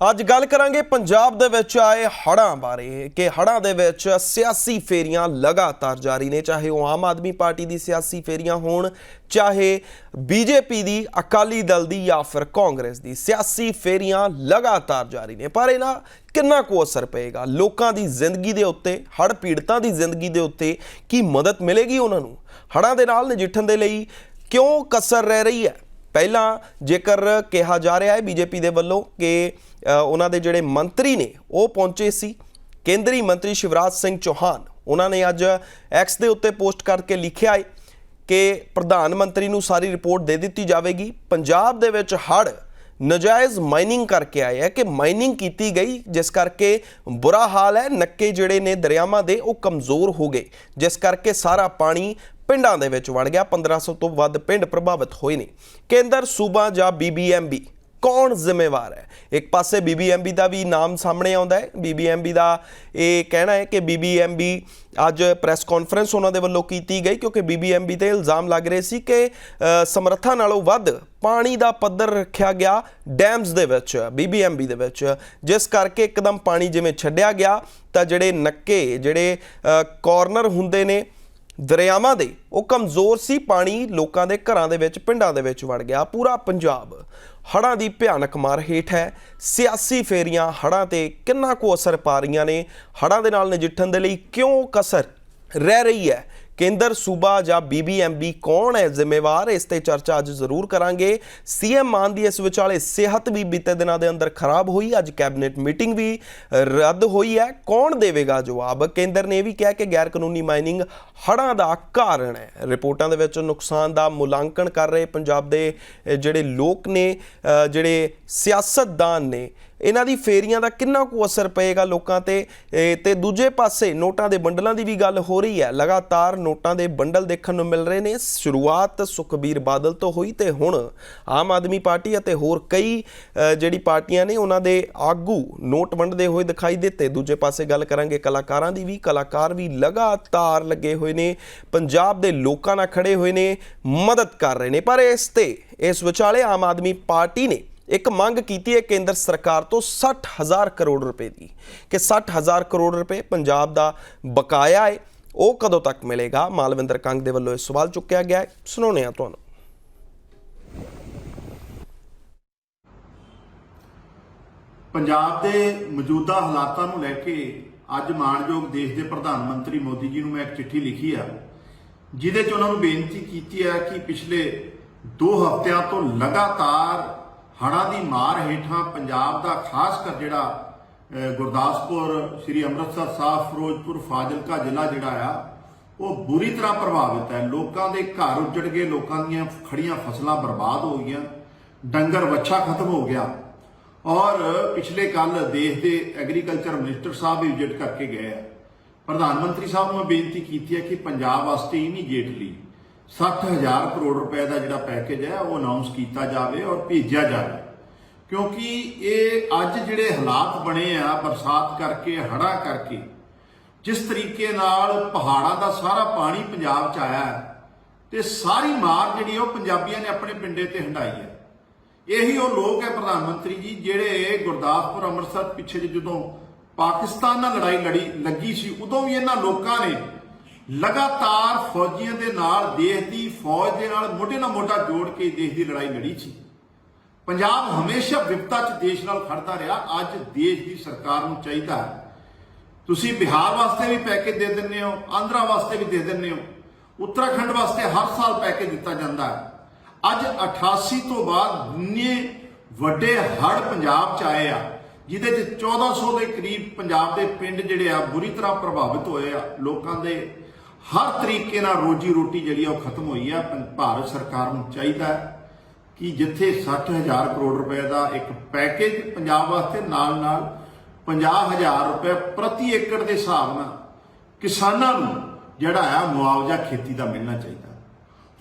ਅੱਜ ਗੱਲ ਕਰਾਂਗੇ ਪੰਜਾਬ ਦੇ ਵਿੱਚ ਆਏ ਹੜ੍ਹਾਂ ਬਾਰੇ, ਕਿ ਹੜ੍ਹਾਂ ਦੇ ਵਿੱਚ ਸਿਆਸੀ ਫੇਰੀਆਂ ਲਗਾਤਾਰ ਜਾਰੀ ਨੇ, ਚਾਹੇ ਉਹ ਆਮ ਆਦਮੀ ਪਾਰਟੀ ਦੀ ਸਿਆਸੀ ਫੇਰੀਆਂ ਹੋਣ, ਚਾਹੇ ਬੀਜੇਪੀ ਦੀ, ਅਕਾਲੀ ਦਲ ਦੀ ਜਾਂ ਫਿਰ ਕਾਂਗਰਸ ਦੀ, ਸਿਆਸੀ ਫੇਰੀਆਂ ਲਗਾਤਾਰ ਜਾਰੀ ਨੇ। ਪਰ ਇਹਨਾਂ ਕਿੰਨਾ ਕੁ ਅਸਰ ਪਏਗਾ? ਲੋਕਾਂ ਦੀ ਜ਼ਿੰਦਗੀ ਦੇ ਉੱਤੇ, ਹੜ੍ਹ ਪੀੜਤਾਂ ਦੀ ਜ਼ਿੰਦਗੀ ਦੇ ਉੱਤੇ ਕੀ ਮਦਦ ਮਿਲੇਗੀ ਉਹਨਾਂ ਨੂੰ? ਹੜ੍ਹਾਂ ਦੇ ਨਾਲ ਨਜਿੱਠਣ ਦੇ ਲਈ ਕਿਉਂ ਕਸਰ ਰਹਿ ਰਹੀ ਹੈ? ਪਹਿਲਾਂ ਜੇਕਰ ਕਿਹਾ ਜਾ ਰਿਹਾ ਹੈ ਬੀਜੇਪੀ ਦੇ ਵੱਲੋਂ ਕਿ ਉਹਨਾਂ ਦੇ ਜਿਹੜੇ ਮੰਤਰੀ ਨੇ, ਉਹ ਪਹੁੰਚੇ ਸੀ। ਕੇਂਦਰੀ ਮੰਤਰੀ ਸ਼ਿਵਰਾਜ ਸਿੰਘ ਚੌਹਾਨ, ਉਹਨਾਂ ਨੇ ਅੱਜ ਐਕਸ ਦੇ ਉੱਤੇ ਪੋਸਟ ਕਰਕੇ ਲਿਖਿਆ ਹੈ ਕਿ ਪ੍ਰਧਾਨ ਮੰਤਰੀ ਨੂੰ ਸਾਰੀ ਰਿਪੋਰਟ ਦੇ ਦਿੱਤੀ ਜਾਵੇਗੀ। ਪੰਜਾਬ ਦੇ ਵਿੱਚ ਹੜ੍ਹ ਨਜਾਇਜ਼ ਮਾਈਨਿੰਗ ਕਰਕੇ ਆਏ ਹੈ ਕਿ ਮਾਈਨਿੰਗ ਕੀਤੀ ਗਈ, ਜਿਸ ਕਰਕੇ ਬੁਰਾ ਹਾਲ ਹੈ। ਨੱਕੇ ਜਿਹੜੇ ਨੇ ਦਰਿਆਵਾਂ ਦੇ, ਉਹ ਕਮਜ਼ੋਰ ਹੋ ਗਏ, ਜਿਸ ਕਰਕੇ ਸਾਰਾ ਪਾਣੀ ਪਿੰਡਾਂ ਦੇ ਵਿੱਚ ਵੜ ਗਿਆ। 1500 ਤੋਂ ਵੱਧ ਪਿੰਡ ਪ੍ਰਭਾਵਿਤ ਹੋਏ ਨੇ। ਕੇਂਦਰ ਸੂਬਾ ਜਾਂ ਬੀਬੀਐਮਬੀ ਕੌਣ ਜ਼ਿੰਮੇਵਾਰ ਹੈ? ਇੱਕ ਪਾਸੇ ਬੀਬੀਐਮਬੀ ਦਾ ਵੀ ਨਾਮ ਸਾਹਮਣੇ ਆਉਂਦਾ ਹੈ। ਬੀਬੀਐਮਬੀ ਦਾ ਇਹ ਕਹਿਣਾ ਹੈ ਕਿ ਬੀਬੀਐਮਬੀ ਅੱਜ ਪ੍ਰੈਸ ਕਾਨਫਰੰਸ ਉਹਨਾਂ ਦੇ ਵੱਲੋਂ ਕੀਤੀ ਗਈ ਕਿਉਂਕਿ ਬੀਬੀਐਮਬੀ ਤੇ ਇਲਜ਼ਾਮ ਲੱਗ ਰਹੇ ਸੀ ਕਿ ਸਮਰੱਥਾ ਨਾਲੋਂ ਵੱਧ ਪਾਣੀ ਦਾ ਪੱਧਰ ਰੱਖਿਆ ਗਿਆ ਡੈਮਸ ਦੇ ਵਿੱਚ ਬੀਬੀਐਮਬੀ ਦੇ ਵਿੱਚ। ਜਿਸ ਕਰਕੇ ਇੱਕਦਮ ਪਾਣੀ ਜਿਵੇਂ ਛੱਡਿਆ ਗਿਆ, ਤਾਂ ਜਿਹੜੇ ਨੱਕੇ, ਜਿਹੜੇ ਕਾਰਨਰ ਹੁੰਦੇ ਨੇ ਦਰਿਆਵਾਂ ਦੇ, ਉਹ ਕਮਜ਼ੋਰ ਸੀ। ਪਾਣੀ ਲੋਕਾਂ ਦੇ ਘਰਾਂ ਦੇ ਵਿੱਚ, ਪਿੰਡਾਂ ਦੇ ਵਿੱਚ ਵੜ ਗਿਆ। ਪੂਰਾ ਪੰਜਾਬ ਹੜ੍ਹਾਂ ਦੀ ਭਿਆਨਕ ਮਾਰ ਹੇਠ ਹੈ। ਸਿਆਸੀ ਫੇਰੀਆਂ ਹੜ੍ਹਾਂ ਤੇ ਕਿੰਨਾ ਕੁ ਅਸਰ ਪਾ ਰਹੀਆਂ ਨੇ? ਹੜ੍ਹਾਂ ਦੇ ਨਾਲ ਨਜਿੱਠਣ ਦੇ ਲਈ ਕਿਉਂ ਕਸਰ ਰਹਿ ਰਹੀ ਹੈ? ਕੇਂਦਰ, ਸੂਬਾ ਜਾਂ ਬੀਬੀਐਮਬੀ ਕੌਣ ਹੈ? ਜ਼ਿੰਮੇਵਾਰ, ਇਸ ਤੇ ਚਰਚਾ ਅੱਜ ਜ਼ਰੂਰ ਕਰਾਂਗੇ। ਸੀਐਮ ਮਾਨ ਦੀ ਇਸ ਵਿਚਾਲੇ ਸਿਹਤ ਵੀ ਬੀਤੇ ਦਿਨਾਂ ਦੇ ਅੰਦਰ ਖਰਾਬ ਹੋਈ। ਅੱਜ ਕੈਬਨਿਟ ਮੀਟਿੰਗ ਵੀ ਰੱਦ ਹੋਈ ਹੈ। ਕੌਣ ਦੇਵੇਗਾ ਜਵਾਬ? ਕੇਂਦਰ ਨੇ ਇਹ ਵੀ ਕਿਹਾ ਕਿ ਗੈਰ ਕਾਨੂੰਨੀ ਮਾਈਨਿੰਗ ਹੜ੍ਹਾਂ ਦਾ ਕਾਰਨ ਹੈ। ਰਿਪੋਰਟਾਂ ਦੇ ਵਿੱਚ ਨੁਕਸਾਨ ਦਾ ਮੁਲਾਂਕਣ ਕਰ ਰਹੇ ਪੰਜਾਬ ਦੇ ਜਿਹੜੇ ਲੋਕ ਨੇ ਜਿਹੜੇ ਸਿਆਸਤਦਾਨ ਨੇ ਇਹਨਾਂ ਦੀ ਫੇਰੀਆਂ ਦਾ ਕਿੰਨਾ ਕੁ ਅਸਰ ਪਏਗਾ ਲੋਕਾਂ ਤੇ? ਇਹ ਤੇ ਦੂਜੇ ਪਾਸੇ ਨੋਟਾਂ ਦੇ ਬੰਡਲਾਂ ਦੀ ਵੀ ਗੱਲ ਹੋ ਰਹੀ ਹੈ। ਲਗਾਤਾਰ ਨੋਟਾਂ ਦੇ ਬੰਡਲ ਦੇਖਣ ਨੂੰ ਮਿਲ ਰਹੇ ਨੇ। ਸ਼ੁਰੂਆਤ ਸੁਖਬੀਰ ਬਾਦਲ ਤੋਂ ਹੋਈ ਤੇ ਹੁਣ ਆਮ ਆਦਮੀ ਪਾਰਟੀ ਅਤੇ ਹੋਰ ਕਈ ਜਿਹੜੀ ਪਾਰਟੀਆਂ ਨੇ ਉਹਨਾਂ ਦੇ ਆਗੂ ਨੋਟ ਵੰਡਦੇ ਹੋਏ ਦਿਖਾਈ ਦਿੱਤੇ। ਦੂਜੇ ਪਾਸੇ ਗੱਲ ਕਰਾਂਗੇ ਕਲਾਕਾਰਾਂ ਦੀ ਵੀ। ਕਲਾਕਾਰ ਵੀ ਲਗਾਤਾਰ ਲੱਗੇ ਹੋਏ ਨੇ। ਪੰਜਾਬ ਦੇ ਲੋਕਾਂ ਨਾਲ ਖੜੇ ਹੋਏ ਨੇ। ਮਦਦ ਕਰ ਰਹੇ ਨੇ। ਪਰ ਇਸ ਤੇ, ਇਸ ਵਿਚਾਲੇ ਆਮ ਆਦਮੀ ਪਾਰਟੀ ਨੇ ਇੱਕ ਮੰਗ ਕੀਤੀ ਹੈ ਕੇਂਦਰ ਸਰਕਾਰ ਤੋਂ 60000 ਕਰੋੜ ਰੁਪਏ ਦੀ, ਕਿ 60000 ਕਰੋੜ ਰੁਪਏ ਪੰਜਾਬ ਦਾ ਬਕਾਇਆ ਹੈ, ਉਹ ਕਦੋਂ ਤੱਕ ਮਿਲੇਗਾ? ਮਾਲਵਿੰਦਰ ਕੰਗ ਦੇ ਵੱਲੋਂ ਇਹ ਸਵਾਲ ਚੁੱਕਿਆ ਗਿਆ ਹੈ। ਸੁਣਾਉਂਦੇ ਹਾਂ ਤੁਹਾਨੂੰ। ਪੰਜਾਬ ਦੇ ਮੌਜੂਦਾ ਹਾਲਾਤਾਂ ਨੂੰ ਲੈ ਕੇ ਅੱਜ ਮਾਣਯੋਗ ਦੇਸ਼ ਦੇ ਪ੍ਰਧਾਨ ਮੰਤਰੀ ਮੋਦੀ ਜੀ ਨੂੰ ਮੈਂ ਇੱਕ ਚਿੱਠੀ ਲਿਖੀ ਆ। ਜਿਹਦੇ 'ਚ ਉਹਨਾਂ ਨੂੰ ਬੇਨਤੀ ਕੀਤੀ ਹੈ ਕਿ ਪਿਛਲੇ 2 ਹਫ਼ਤਿਆਂ ਤੋਂ ਲਗਾਤਾਰ ਹੜ੍ਹਾਂ ਦੀ ਮਾਰ ਹੇਠਾਂ ਪੰਜਾਬ ਦਾ ਖਾਸ ਕਰ ਜਿਹੜਾ ਗੁਰਦਾਸਪੁਰ, ਸ੍ਰੀ ਅੰਮ੍ਰਿਤਸਰ ਸਾਹਿਬ, ਫਿਰੋਜ਼ਪੁਰ, ਫਾਜ਼ਿਲਕਾ ਜ਼ਿਲ੍ਹਾ ਜਿਹੜਾ ਆ, ਉਹ ਬੁਰੀ ਤਰ੍ਹਾਂ ਪ੍ਰਭਾਵਿਤ ਹੈ। ਲੋਕਾਂ ਦੇ ਘਰ ਉੱਜੜ ਗਏ, ਲੋਕਾਂ ਦੀਆਂ ਖੜੀਆਂ ਫਸਲਾਂ ਬਰਬਾਦ ਹੋ ਗਈਆਂ, ਡੰਗਰ ਵੱਛਾ ਖਤਮ ਹੋ ਗਿਆ। ਔਰ ਪਿਛਲੇ ਕੱਲ ਦੇਸ਼ ਦੇ ਐਗਰੀਕਲਚਰ ਮਿਨਿਸਟਰ ਸਾਹਿਬ ਵੀ ਵਿਜ਼ਿਟ ਕਰਕੇ ਗਏ ਆ। ਪ੍ਰਧਾਨ ਮੰਤਰੀ ਸਾਹਿਬ ਨੂੰ ਮੈਂ ਬੇਨਤੀ ਕੀਤੀ ਹੈ ਕਿ ਪੰਜਾਬ ਵਾਸਤੇ ਇਮੀਡੀਏਟਲੀ 60000 ਕਰੋੜ ਰੁਪਏ ਦਾ ਜਿਹੜਾ ਪੈਕੇਜ ਹੈ, ਉਹ ਅਨਾਉਂਸ ਕੀਤਾ ਜਾਵੇ ਔਰ ਭੇਜਿਆ ਜਾਵੇ। ਕਿਉਂਕਿ ਇਹ ਅੱਜ ਜਿਹੜੇ ਹਾਲਾਤ ਬਣੇ ਆ, ਬਰਸਾਤ ਕਰਕੇ, ਹੜ੍ਹਾਂ ਕਰਕੇ, ਜਿਸ ਤਰੀਕੇ ਨਾਲ ਪਹਾੜਾਂ ਦਾ ਸਾਰਾ ਪਾਣੀ ਪੰਜਾਬ 'ਚ ਆਇਆ ਹੈ, ਤੇ ਸਾਰੀ ਮਾਰ ਜਿਹੜੀ ਉਹ ਪੰਜਾਬੀਆਂ ਨੇ ਆਪਣੇ ਪਿੰਡੇ ਤੇ ਹੰਡਾਈ ਹੈ। ਇਹੀ ਉਹ ਲੋਕ ਹੈ ਪ੍ਰਧਾਨ ਮੰਤਰੀ ਜੀ, ਜਿਹੜੇ ਗੁਰਦਾਸਪੁਰ, ਅੰਮ੍ਰਿਤਸਰ ਪਿੱਛੇ ਜਿਹੇ ਜਦੋਂ ਪਾਕਿਸਤਾਨ ਨਾਲ ਲੜਾਈ ਲੜੀ, ਲੱਗੀ ਸੀ, ਉਦੋਂ ਵੀ ਇਹਨਾਂ ਲੋਕਾਂ ਨੇ ਲਗਾਤਾਰ ਫੌਜੀਆਂ ਦੇ ਨਾਲ ਦੇਸ਼ ਦੀ ਫੌਜ ਦੇ ਨਾਲ ਮੋਢੇ ਨਾਲ ਮੋਢਾ ਜੋੜ ਕੇ ਦੇਸ਼ ਦੀ ਲੜਾਈ ਲੜੀ ਸੀ। ਪੰਜਾਬ ਹਮੇਸ਼ਾ ਵਿਪਤਾ 'ਚ ਦੇਸ਼ ਨਾਲ ਖੜਦਾ ਰਿਹਾ। ਅੱਜ ਦੇਸ਼ ਦੀ ਸਰਕਾਰ ਨੂੰ ਚਾਹੀਦਾ ਹੈ। ਤੁਸੀਂ ਬਿਹਾਰ ਵਾਸਤੇ ਵੀ ਪੈਕੇਜ ਦੇ ਦਿੰਦੇ ਹੋ, ਆਂਧਰਾ ਵਾਸਤੇ ਵੀ ਦੇ ਦਿੰਦੇ ਹੋ। ਉੱਤਰਾਖੰਡ ਵਾਸਤੇ ਹਰ ਸਾਲ ਪੈਕੇਜ ਦਿੱਤਾ ਜਾਂਦਾ ਹੈ। ਅੱਜ 88 ਤੋਂ ਬਾਅਦ ਇੰਨੇ ਵੱਡੇ ਹੜ੍ਹ ਪੰਜਾਬ ਚ ਆਏ ਆ, ਜਿਹਦੇ ਚ 1400 ਦੇ ਕਰੀਬ ਪੰਜਾਬ ਦੇ ਪਿੰਡ ਜਿਹੜੇ ਆ, ਬੁਰੀ ਤਰ੍ਹਾਂ ਪ੍ਰਭਾਵਿਤ ਹੋਏ ਆ ਲੋਕਾਂ ਦੇ ਹਰ ਤਰੀਕੇ ਨਾਲ ਰੋਜੀ ਰੋਟੀ ਜਿਹੜੀ ਆ ਉਹ ਖਤਮ ਹੋਈ ਆ। ਪੰ- ਭਾਰਤ ਸਰਕਾਰ ਨੂੰ ਚਾਹੀਦਾ ਕਿ ਜਿੱਥੇ 60000 ਕਰੋੜ ਰੁਪਏ ਦਾ ਇੱਕ ਪੈਕੇਜ ਪੰਜਾਬ ਵਾਸਤੇ ਨਾਲ ਨਾਲ 50000 ਰੁਪਏ ਪ੍ਰਤੀ ਏਕੜ ਦੇ ਹਿਸਾਬ ਨਾਲ ਕਿਸਾਨਾਂ ਨੂੰ ਜਿਹੜਾ ਆ ਮੁਆਵਜ਼ਾ ਖੇਤੀ ਦਾ ਮਿਲਣਾ ਚਾਹੀਦਾ।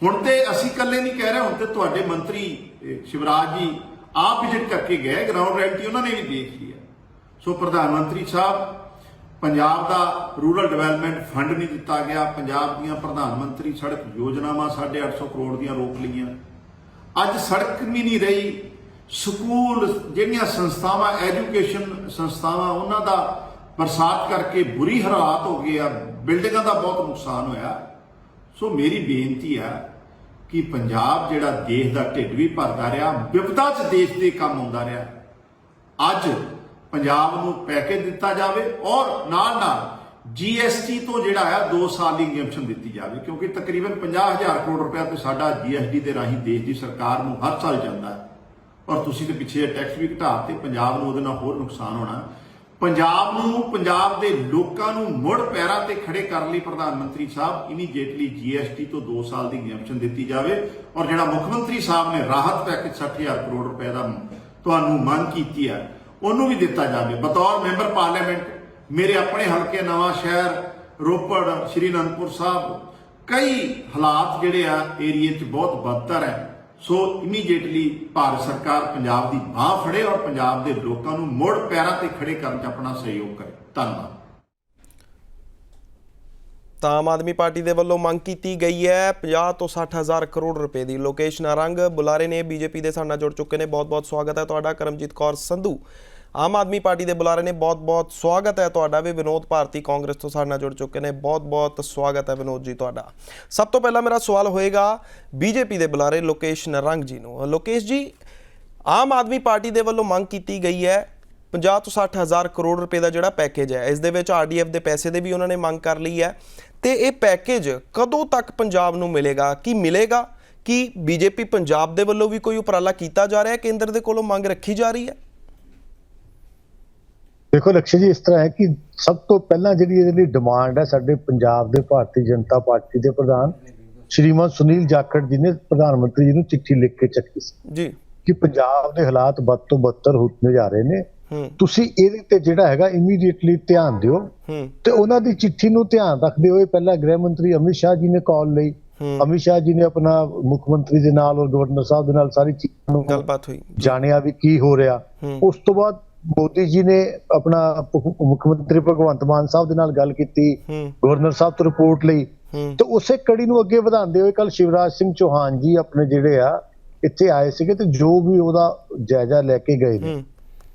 ਹੁਣ ਤੇ ਅਸੀਂ ਇਕੱਲੇ ਨਹੀਂ ਕਹਿ ਰਹੇ, ਹੁਣ ਤੇ ਤੁਹਾਡੇ ਮੰਤਰੀ ਸ਼ਿਵਰਾਜ ਜੀ ਆਪ ਵਿਜ਼ਿਟ ਕਰਕੇ ਗਏ ਗਰਾਊਂਡ ਰਿਐਲਿਟੀ ਉਹਨਾਂ ਨੇ ਵੀ ਦੇਖ ਲਈ ਹੈ। ਸੋ ਪ੍ਰਧਾਨ ਮੰਤਰੀ ਸਾਹਿਬ ਪੰਜਾਬ ਦਾ ਰੂਰਲ ਡਿਵੈਲਪਮੈਂਟ ਫੰਡ ਨਹੀਂ ਦਿੱਤਾ ਗਿਆ। ਪੰਜਾਬ ਦੀਆਂ ਪ੍ਰਧਾਨ ਮੰਤਰੀ ਸੜਕ ਯੋਜਨਾਵਾਂ 850 ਕਰੋੜ ਦੀਆਂ ਰੋਕ ਲਈਆਂ। ਅੱਜ ਸੜਕ ਵੀ ਨਹੀਂ ਰਹੀ। ਸਕੂਲ ਜਿਹੜੀਆਂ ਸੰਸਥਾਵਾਂ, ਐਜੂਕੇਸ਼ਨ ਸੰਸਥਾਵਾਂ, ਉਹਨਾਂ ਦਾ ਬਰਸਾਤ ਕਰਕੇ ਬੁਰੀ ਹਾਲਾਤ ਹੋ ਗਏ ਆ। ਬਿਲਡਿੰਗਾਂ ਦਾ ਬਹੁਤ ਨੁਕਸਾਨ ਹੋਇਆ। ਸੋ ਮੇਰੀ ਬੇਨਤੀ ਆ ਕਿ ਪੰਜਾਬ ਜਿਹੜਾ ਦੇਸ਼ ਦਾ ਢਿੱਡ ਵੀ ਭਰਦਾ ਰਿਹਾ ਵਿਪਤਾ 'ਚ ਦੇਸ਼ ਦੇ ਕੰਮ ਆਉਂਦਾ ਰਿਹਾ। ਅੱਜ ਪੰਜਾਬ ਨੂੰ ਪੈਕੇਜ ਦਿੱਤਾ ਜਾਵੇ ਔਰ ਨਾਲ ਨਾਲ GST ਤੋਂ ਜਿਹੜਾ ਹੈ 2 ਸਾਲ ਦੀ ਐਗਜ਼ੈਂਪਸ਼ਨ ਦਿੱਤੀ ਜਾਵੇ, ਕਿਉਂਕਿ ਤਕਰੀਬਨ 50000 ਕਰੋੜ ਰੁਪਏ ਤੇ ਸਾਡਾ GST ਦੇ ਰਾਹੀਂ ਦੇਸ਼ ਦੀ ਸਰਕਾਰ ਨੂੰ ਹਰ ਸਾਲ ਜਾਂਦਾ ਹੈ। ਔਰ ਤੁਸੀਂ ਤੇ ਪਿੱਛੇ ਟੈਕਸ ਵੀ ਘਟਾ ਤੇ ਪੰਜਾਬ ਨੂੰ ਉਹਦੇ ਨਾਲ ਹੋਰ ਨੁਕਸਾਨ ਹੋਣਾ ਪੰਜਾਬ ਨੂੰ, ਪੰਜਾਬ ਦੇ ਲੋਕਾਂ ਨੂੰ ਮੁੜ ਪੈਰਾਂ ਤੇ ਖੜੇ ਕਰਨ ਲਈ ਪ੍ਰਧਾਨ ਮੰਤਰੀ ਸਾਹਿਬ ਇਮੀਡੀਏਟਲੀ GST ਤੋਂ 2 ਸਾਲ ਦੀ ਐਗਜ਼ੈਂਪਸ਼ਨ ਦਿੱਤੀ ਜਾਵੇ ਔਰ ਜਿਹੜਾ ਮੁੱਖ ਮੰਤਰੀ ਸਾਹਿਬ ਨੇ ਰਾਹਤ ਪੈਕੇਜ 60000 ਕਰੋੜ ਰੁਪਏ ਦਾ ਤੁਹਾਨੂੰ ਮੰਗ ਕੀਤੀ ਹੈ ਉਹਨੂੰ ਵੀ ਦਿੱਤਾ ਜਾਵੇ। ਬਤੌਰ ਮੈਂਬਰ ਪਾਰਲੀਮੈਂਟ, ਮੇਰੇ ਆਪਣੇ ਹਲਕੇ ਨਵਾਂ ਸ਼ਹਿਰ, ਰੋਪੜ, ਸ਼੍ਰੀ ਅਨੰਦਪੁਰ ਸਾਹਿਬ, ਕਈ ਹਾਲਾਤ ਜਿਹੜੇ ਆ ਏਰੀਏ 'ਚ ਬਹੁਤ ਬਦਤਰ ਹੈ। ਸੋ ਇਮੀਡੀਏਟਲੀ ਭਾਰਤ ਸਰਕਾਰ ਪੰਜਾਬ ਦੀ ਬਾਹ ਫੜੇ ਔਰ ਪੰਜਾਬ ਦੇ ਲੋਕਾਂ ਨੂੰ ਮੁੜ ਪੈਰਾਂ ਤੇ ਖੜੇ ਕਰਨ 'ਚ ਆਪਣਾ ਸਹਿਯੋਗ ਕਰੇ। ਧੰਨਵਾਦ। ਤਾਂ ਆਮ ਆਦਮੀ ਪਾਰਟੀ ਦੇ ਵੱਲੋਂ ਮੰਗ ਕੀਤੀ ਗਈ ਹੈ। 50 ਤੋਂ 60 ਹਜ਼ਾਰ ਕਰੋੜ ਰੁਪਏ ਦੀ ਲੋਕੇਸ਼ ਨਾਰੰਗ ਬੁਲਾਰੇ ਨੇ ਬੀਜੇਪੀ ਦੇ ਸਾਡੇ ਨਾਲ ਜੁੜ ਚੁੱਕੇ ਨੇ। ਬਹੁਤ-ਬਹੁਤ ਸਵਾਗਤ ਹੈ ਤੁਹਾਡਾ। ਕਰਮਜੀਤ ਕੌਰ ਸੰਧੂ। ਆਮ ਆਦਮੀ ਪਾਰਟੀ ਦੇ ਬੁਲਾਰੇ ਨੇ ਬਹੁਤ-ਬਹੁਤ ਸਵਾਗਤ ਹੈ ਤੁਹਾਡਾ। ਵੀ ਵਿਨੋਦ ਭਾਰਤੀ ਕਾਂਗਰਸ ਤੋਂ ਸਾਡੇ ਨਾਲ ਜੁੜ ਚੁੱਕੇ ਨੇ। ਬਹੁਤ-ਬਹੁਤ ਸਵਾਗਤ ਹੈ ਵਿਨੋਦ ਜੀ ਤੁਹਾਡਾ। ਸਭ ਤੋਂ ਪਹਿਲਾਂ ਮੇਰਾ ਸਵਾਲ ਹੋਏਗਾ ਬੀਜੇਪੀ ਦੇ ਬੁਲਾਰੇ ਲੋਕੇਸ਼ ਨਾਰੰਗ ਜੀ ਨੂੰ। ਲੋਕੇਸ਼ ਜੀ, ਆਮ ਆਦਮੀ ਪਾਰਟੀ ਦੇ ਵੱਲੋਂ ਮੰਗ ਕੀਤੀ ਗਈ ਹੈ 50 ਤੋਂ 60 ਹਜ਼ਾਰ ਕਰੋੜ ਰੁਪਏ ਦਾ ਜਿਹੜਾ ਪੈਕੇਜ ਹੈ ਇਸ ਦੇ ਵਿੱਚ ਆਰਡੀਐਫ ਦੇ ਪੈਸੇ ਦੇ ਵੀ ਉਹਨਾਂ ਨੇ ਮੰਗ ਕਰ ਲਈ ਹੈ। ਤੇ ਇਹ ਪੈਕੇਜ ਕਦੋਂ ਤੱਕ ਪੰਜਾਬ ਨੂੰ ਮਿਲੇਗਾ? ਕੀ ਮਿਲੇਗਾ? ਕੀ ਬੀਜੇਪੀ ਪੰਜਾਬ ਦੇ ਵੱਲੋਂ ਵੀ ਕੋਈ ਉਪਰਾਲਾ ਕੀਤਾ ਜਾ ਰਿਹਾ ਕੇਂਦਰ ਦੇ ਕੋਲੋਂ ਮੰਗ ਰੱਖੀ ਜਾ ਰਹੀ ਹੈ? ਦੇਖੋ ਲਕਸ਼ਯ ਜੀ ਇਸ ਤਰ੍ਹਾਂ ਹੈ ਕਿ ਸਭ ਤੋਂ ਪਹਿਲਾਂ ਜਿਹੜੀ ਇਹਦੇ ਲਈ ਡਿਮਾਂਡ ਹੈ ਸਾਡੇ ਪੰਜਾਬ ਦੇ ਭਾਰਤੀ ਜਨਤਾ ਪਾਰਟੀ ਦੇ ਪ੍ਰਧਾਨ ਸ਼੍ਰੀਮਾਨ ਸੁਨੀਲ ਜਾਖੜ ਜੀ ਨੇ ਪ੍ਰਧਾਨ ਮੰਤਰੀ ਜੀ ਨੂੰ ਚਿੱਠੀ ਲਿਖ ਕੇ ਚੱਕੀ ਸੀ ਜੀ। ਕਿ ਪੰਜਾਬ ਦੇ ਹਾਲਾਤ ਬਦ ਤੋਂ ਬਦਤਰ ਹੁੰਦੇ ਜਾ ਰਹੇ ਨੇ। ਤੁਸੀਂ ਇਹਦੇ ਤੇ ਜਿਹੜਾ ਹੈਗਾ ਇਮੀਡੀਏਟਲੀ ਧਿਆਨ ਦਿਓ। ਤੇ ਉਹਨਾਂ ਦੀ ਚਿੱਠੀ ਨੂੰ ਧਿਆਨ ਰੱਖਦੇ ਹੋਏ ਪਹਿਲਾਂ ਗ੍ਰਹਿ ਮੰਤਰੀ ਅਮਿਤ ਸ਼ਾਹ ਜੀ ਨੇ ਕਾਲ ਲਈ। ਅਮਿਤ ਸ਼ਾਹ ਜੀ ਨੇ ਆਪਣਾ ਮੁੱਖ ਮੰਤਰੀ ਦੇ ਨਾਲ ਔਰ ਗਵਰਨਰ ਸਾਹਿਬ ਦੇ ਨਾਲ ਸਾਰੀ ਚੀਜ਼ਾਂ ਨੂੰ ਗੱਲਬਾਤ ਹੋਈ। ਜਾਣਿਆ ਵੀ ਕੀ ਹੋ ਰਿਹਾ। ਉਸ ਤੋਂ ਬਾਅਦ ਮੋਦੀ ਜੀ ਨੇ ਆਪਣਾ ਮੁੱਖ ਮੰਤਰੀ ਭਗਵੰਤ ਮਾਨ ਸਾਹਿਬ ਦੇ ਨਾਲ ਗੱਲ ਕੀਤੀ। ਗਵਰਨਰ ਸਾਹਿਬ ਤੋਂ ਰਿਪੋਰਟ ਲਈ। ਤੇ ਉਸੇ ਕੜੀ ਨੂੰ ਅੱਗੇ ਵਧਾਉਂਦੇ ਹੋਏ ਕੱਲ ਸ਼ਿਵਰਾਜ ਸਿੰਘ ਚੌਹਾਨ ਜੀ ਆਪਣੇ ਜਿਹੜੇ ਆ ਇੱਥੇ ਆਏ ਸੀਗੇ ਤੇ ਜੋ ਵੀ ਉਹਦਾ ਜਾਇਜ਼ਾ ਲੈ ਕੇ ਗਏ ਨੇ।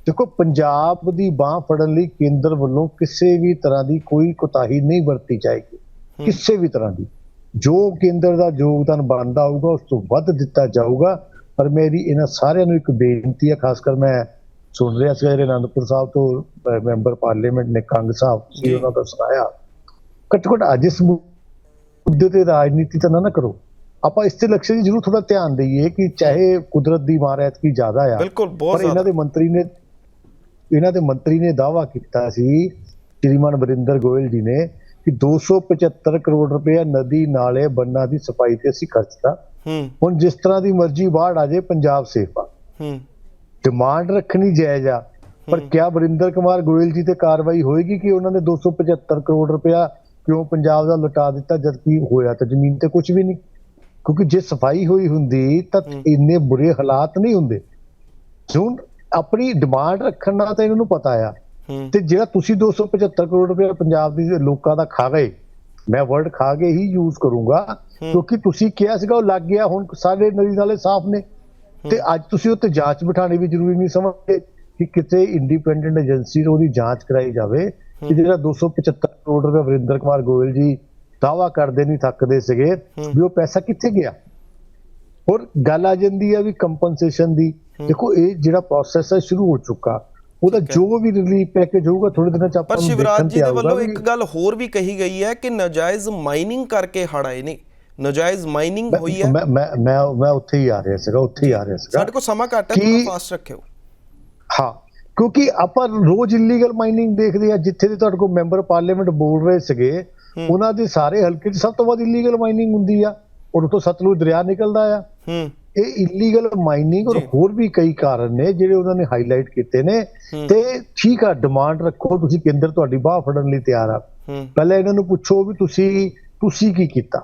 ਦੇਖੋ ਪੰਜਾਬ ਦੀ ਬਾਹ ਫੜਨ ਲਈ ਕੇਂਦਰ ਵੱਲੋਂ ਕਿਸੇ ਵੀ ਤਰ੍ਹਾਂ ਦੀ ਕੋਈ ਕੋਤਾਹੀ ਨਹੀਂ ਵਰਤੀ ਜਾਏਗੀ। ਕਿਸੇ ਵੀ ਤਰ੍ਹਾਂ ਦੀ। ਜੋ ਕੇਂਦਰ ਦਾ ਯੋਗਦਾਨ ਬਣਦਾ ਹੋਊਗਾ ਉਸ ਤੋਂ ਵੱਧ ਦਿੱਤਾ ਜਾਊਗਾ। ਪਰ ਮੇਰੀ ਇਹਨਾਂ ਸਾਰਿਆਂ ਨੂੰ ਇੱਕ ਬੇਨਤੀ ਹੈ ਖਾਸ ਕਰ ਮੈਂ ਸੁਣ ਰਿਹਾ ਸੀ ਜਿਹੜੇ ਅਨੰਦਪੁਰ ਸਾਹਿਬ ਤੋਂ ਮੈਂਬਰ ਪਾਰਲੀਮੈਂਟ ਨੇ ਕੰਗ ਸਾਹਿਬ ਜੀ। ਸੀ ਉਹਨਾਂ ਦਾ ਸੁਣਾਇਆ। ਘੱਟੋ ਘੱਟ ਅੱਜ ਇਸ ਮੁੱਦੇ ਤੇ ਰਾਜਨੀਤੀ ਤਾਂ ਨਾ ਨਾ ਕਰੋ। ਆਪਾਂ ਇਸ ਤੇ ਲਕਸ਼ਯ ਜੀ ਜ਼ਰੂਰ ਥੋੜਾ ਧਿਆਨ ਦਈਏ ਕਿ ਚਾਹੇ ਕੁਦਰਤ ਦੀ ਮਾਰ ਐਤਕੀ ਜ਼ਿਆਦਾ ਆ ਬਿਲਕੁਲ ਬਹੁਤ ਪਰ ਇਹਨਾਂ ਦੇ ਮੰਤਰੀ ਨੇ ਇਹਨਾਂ ਦੇ ਮੰਤਰੀ ਨੇ ਦਾਵਾ ਕੀਤਾ ਸੀ ਸ਼੍ਰੀਮਾਨ ਵਰਿੰਦਰ ਗੋਇਲ ਜੀ ਨੇ ਕਿ 275 ਕਰੋੜ ਰੁਪਏ ਨਦੀ ਨਾਲੇ ਬੰਨਾਂ ਦੀ ਸਫ਼ਾਈ ਤੇ ਅਸੀਂ ਖਰਚਤਾ ਹੁਣ ਜਿਸ ਤਰ੍ਹਾਂ ਦੀ ਮਰਜ਼ੀ ਬਾੜ ਆ ਜਾਏ ਪੰਜਾਬ ਸੇਫ ਆ। ਡਿਮਾਂਡ ਰੱਖਣੀ ਜਾਇਜ਼ ਆ। ਪਰ ਕਿਆ ਵਰਿੰਦਰ ਕੁਮਾਰ ਗੋਇਲ ਜੀ ਤੇ ਕਾਰਵਾਈ ਹੋਏਗੀ ਕਿ ਉਹਨਾਂ ਨੇ 275 ਕਰੋੜ ਰੁਪਇਆ ਕਿਉਂ ਪੰਜਾਬ ਦਾ ਲੁਟਾ ਦਿੱਤਾ ਜਦਕਿ ਹੋਇਆ ਤਾਂ ਜ਼ਮੀਨ ਤੇ ਕੁਝ ਵੀ ਨਹੀਂ? ਕਿਉਂਕਿ ਜੇ ਸਫ਼ਾਈ ਹੋਈ ਹੁੰਦੀ ਤਾਂ ਇੰਨੇ ਬੁਰੇ ਹਾਲਾਤ ਨਹੀਂ ਹੁੰਦੇ। ਹੁਣ ਆਪਣੀ ਡਿਮਾਂਡ ਰੱਖਣ ਨਾਲ ਤਾਂ ਇਹਨਾਂ ਨੂੰ ਪਤਾ ਆ। ਤੇ ਜਿਹੜਾ ਤੁਸੀਂ 275 ਕਰੋੜ ਰੁਪਏ ਪੰਜਾਬ ਦੇ ਲੋਕਾਂ ਦਾ ਖਾ ਗਏ ਮੈਂ ਵਰਡ ਖਾ ਕੇ ਹੀ ਯੂਜ਼ ਕਰੂੰਗਾ ਕਿਉਂਕਿ ਤੁਸੀਂ ਕਿਹਾ ਸੀਗਾ ਉਹ ਲੱਗ ਗਿਆ ਹੁਣ ਸਾਰੇ ਨਦੀ ਨਾਲੇ ਸਾਫ਼ ਨੇ। ਤੇ ਅੱਜ ਤੁਸੀਂ ਉੱਤੇ ਜਾਂਚ ਬਿਠਾਣੀ ਵੀ ਜ਼ਰੂਰੀ ਨਹੀਂ ਸਮਝਦੇ ਕਿ ਕਿਤੇ ਇੰਡੀਪੈਂਡੈਂਟ ਏਜੰਸੀ ਤੋਂ ਉਹਦੀ ਜਾਂਚ ਕਰਾਈ ਜਾਵੇ ਕਿ ਜਿਹੜਾ 275 ਕਰੋੜ ਰੁਪਏ ਵਰਿੰਦਰ ਕੁਮਾਰ ਗੋਇਲ ਜੀ ਦਾਵਾ ਕਰਦੇ ਨਹੀਂ ਥੱਕਦੇ ਸੀਗੇ ਵੀ ਉਹ ਪੈਸਾ ਕਿੱਥੇ ਗਿਆ? ਹੋਰ ਗੱਲ ਆ ਜਾਂਦੀ ਹੈ ਵੀ ਕੰਪਨਸੇਸ਼ਨ ਦੀ। ਦੇਖੋ ਇਹ ਜਿਹੜਾ ਪ੍ਰੋਸੈਸ ਹੈ ਸ਼ੁਰੂ ਹੋ ਚੁੱਕਾ। ਉਹਦਾ ਜੋ ਵੀ ਰਿਲੀਫ ਪੈਕੇਜ ਹੋਊਗਾ ਥੋੜੇ ਦਿਨਾਂ ਚ ਆਪਾਂ ਪਰ ਸ਼ਿਵਰਾਜ ਜੀ ਦੇ ਵੱਲੋਂ ਇੱਕ ਗੱਲ ਹੋਰ ਵੀ ਕਹੀ ਗਈ ਹੈ ਕਿ ਨਜਾਇਜ਼ ਮਾਈਨਿੰਗ ਕਰਕੇ ਹੜ ਆਏ ਨੇ। ਨਜਾਇਜ਼ ਮਾਈਨਿੰਗ ਹੋਈ ਹੈ। ਮੈਂ ਮੈਂ ਮੈਂ ਉੱਥੇ ਹੀ ਆ ਰਿਹਾ ਸੀਗਾ ਉੱਥੇ ਹੀ ਆ ਰਿਹਾ ਸੀਗਾ। ਸਾਡੇ ਕੋਲ ਸਮਾਂ ਘੱਟ ਹੈ ਥੋੜਾ ਫਾਸਟ ਰੱਖਿਓ। ਹਾਂ ਕਿਉਂਕਿ ਆਪਾਂ ਰੋਜ਼ ਇਲੀਗਲ ਮਾਈਨਿੰਗ ਦੇਖਦੇ ਆ ਜਿੱਥੇ ਦੇ ਤੁਹਾਡੇ ਕੋਲ ਮੈਂਬਰ ਪਾਰਲੀਮੈਂਟ ਬੋਲ ਰਹੇ ਸੀਗੇ ਉਹਨਾਂ ਦੇ ਸਾਰੇ ਹਲਕੇ 'ਚ ਸਭ ਤੋਂ ਵੱਧ ਇਲੀਗਲ ਮਾਈਨਿੰਗ ਹੁੰਦੀ ਆ। ਔਰ ਉਤੋਂ ਸਤਲੁਜ ਦਰਿਆ ਨਿਕਲਦਾ ਆ। ਹੂੰ। ਇਹ ਇਲੀਗਲ ਮਾਈਨਿੰਗ ਔਰ ਹੋਰ ਵੀ ਕਈ ਕਾਰਨ ਨੇ ਜਿਹੜੇ ਉਹਨਾਂ ਨੇ ਹਾਈਲਾਈਟ ਕੀਤੇ ਨੇ। ਤੇ ਠੀਕ ਆ ਡਿਮਾਂਡ ਰੱਖੋ ਤੁਸੀਂ ਕੇਂਦਰ ਤੁਹਾਡੀ ਬਾਹ ਫੜਨ ਲਈ ਤਿਆਰ ਆ। ਪਹਿਲਾਂ ਇਹਨਾਂ ਨੂੰ ਪੁੱਛੋ ਵੀ ਤੁਸੀਂ ਤੁਸੀਂ ਕੀ ਕੀਤਾ?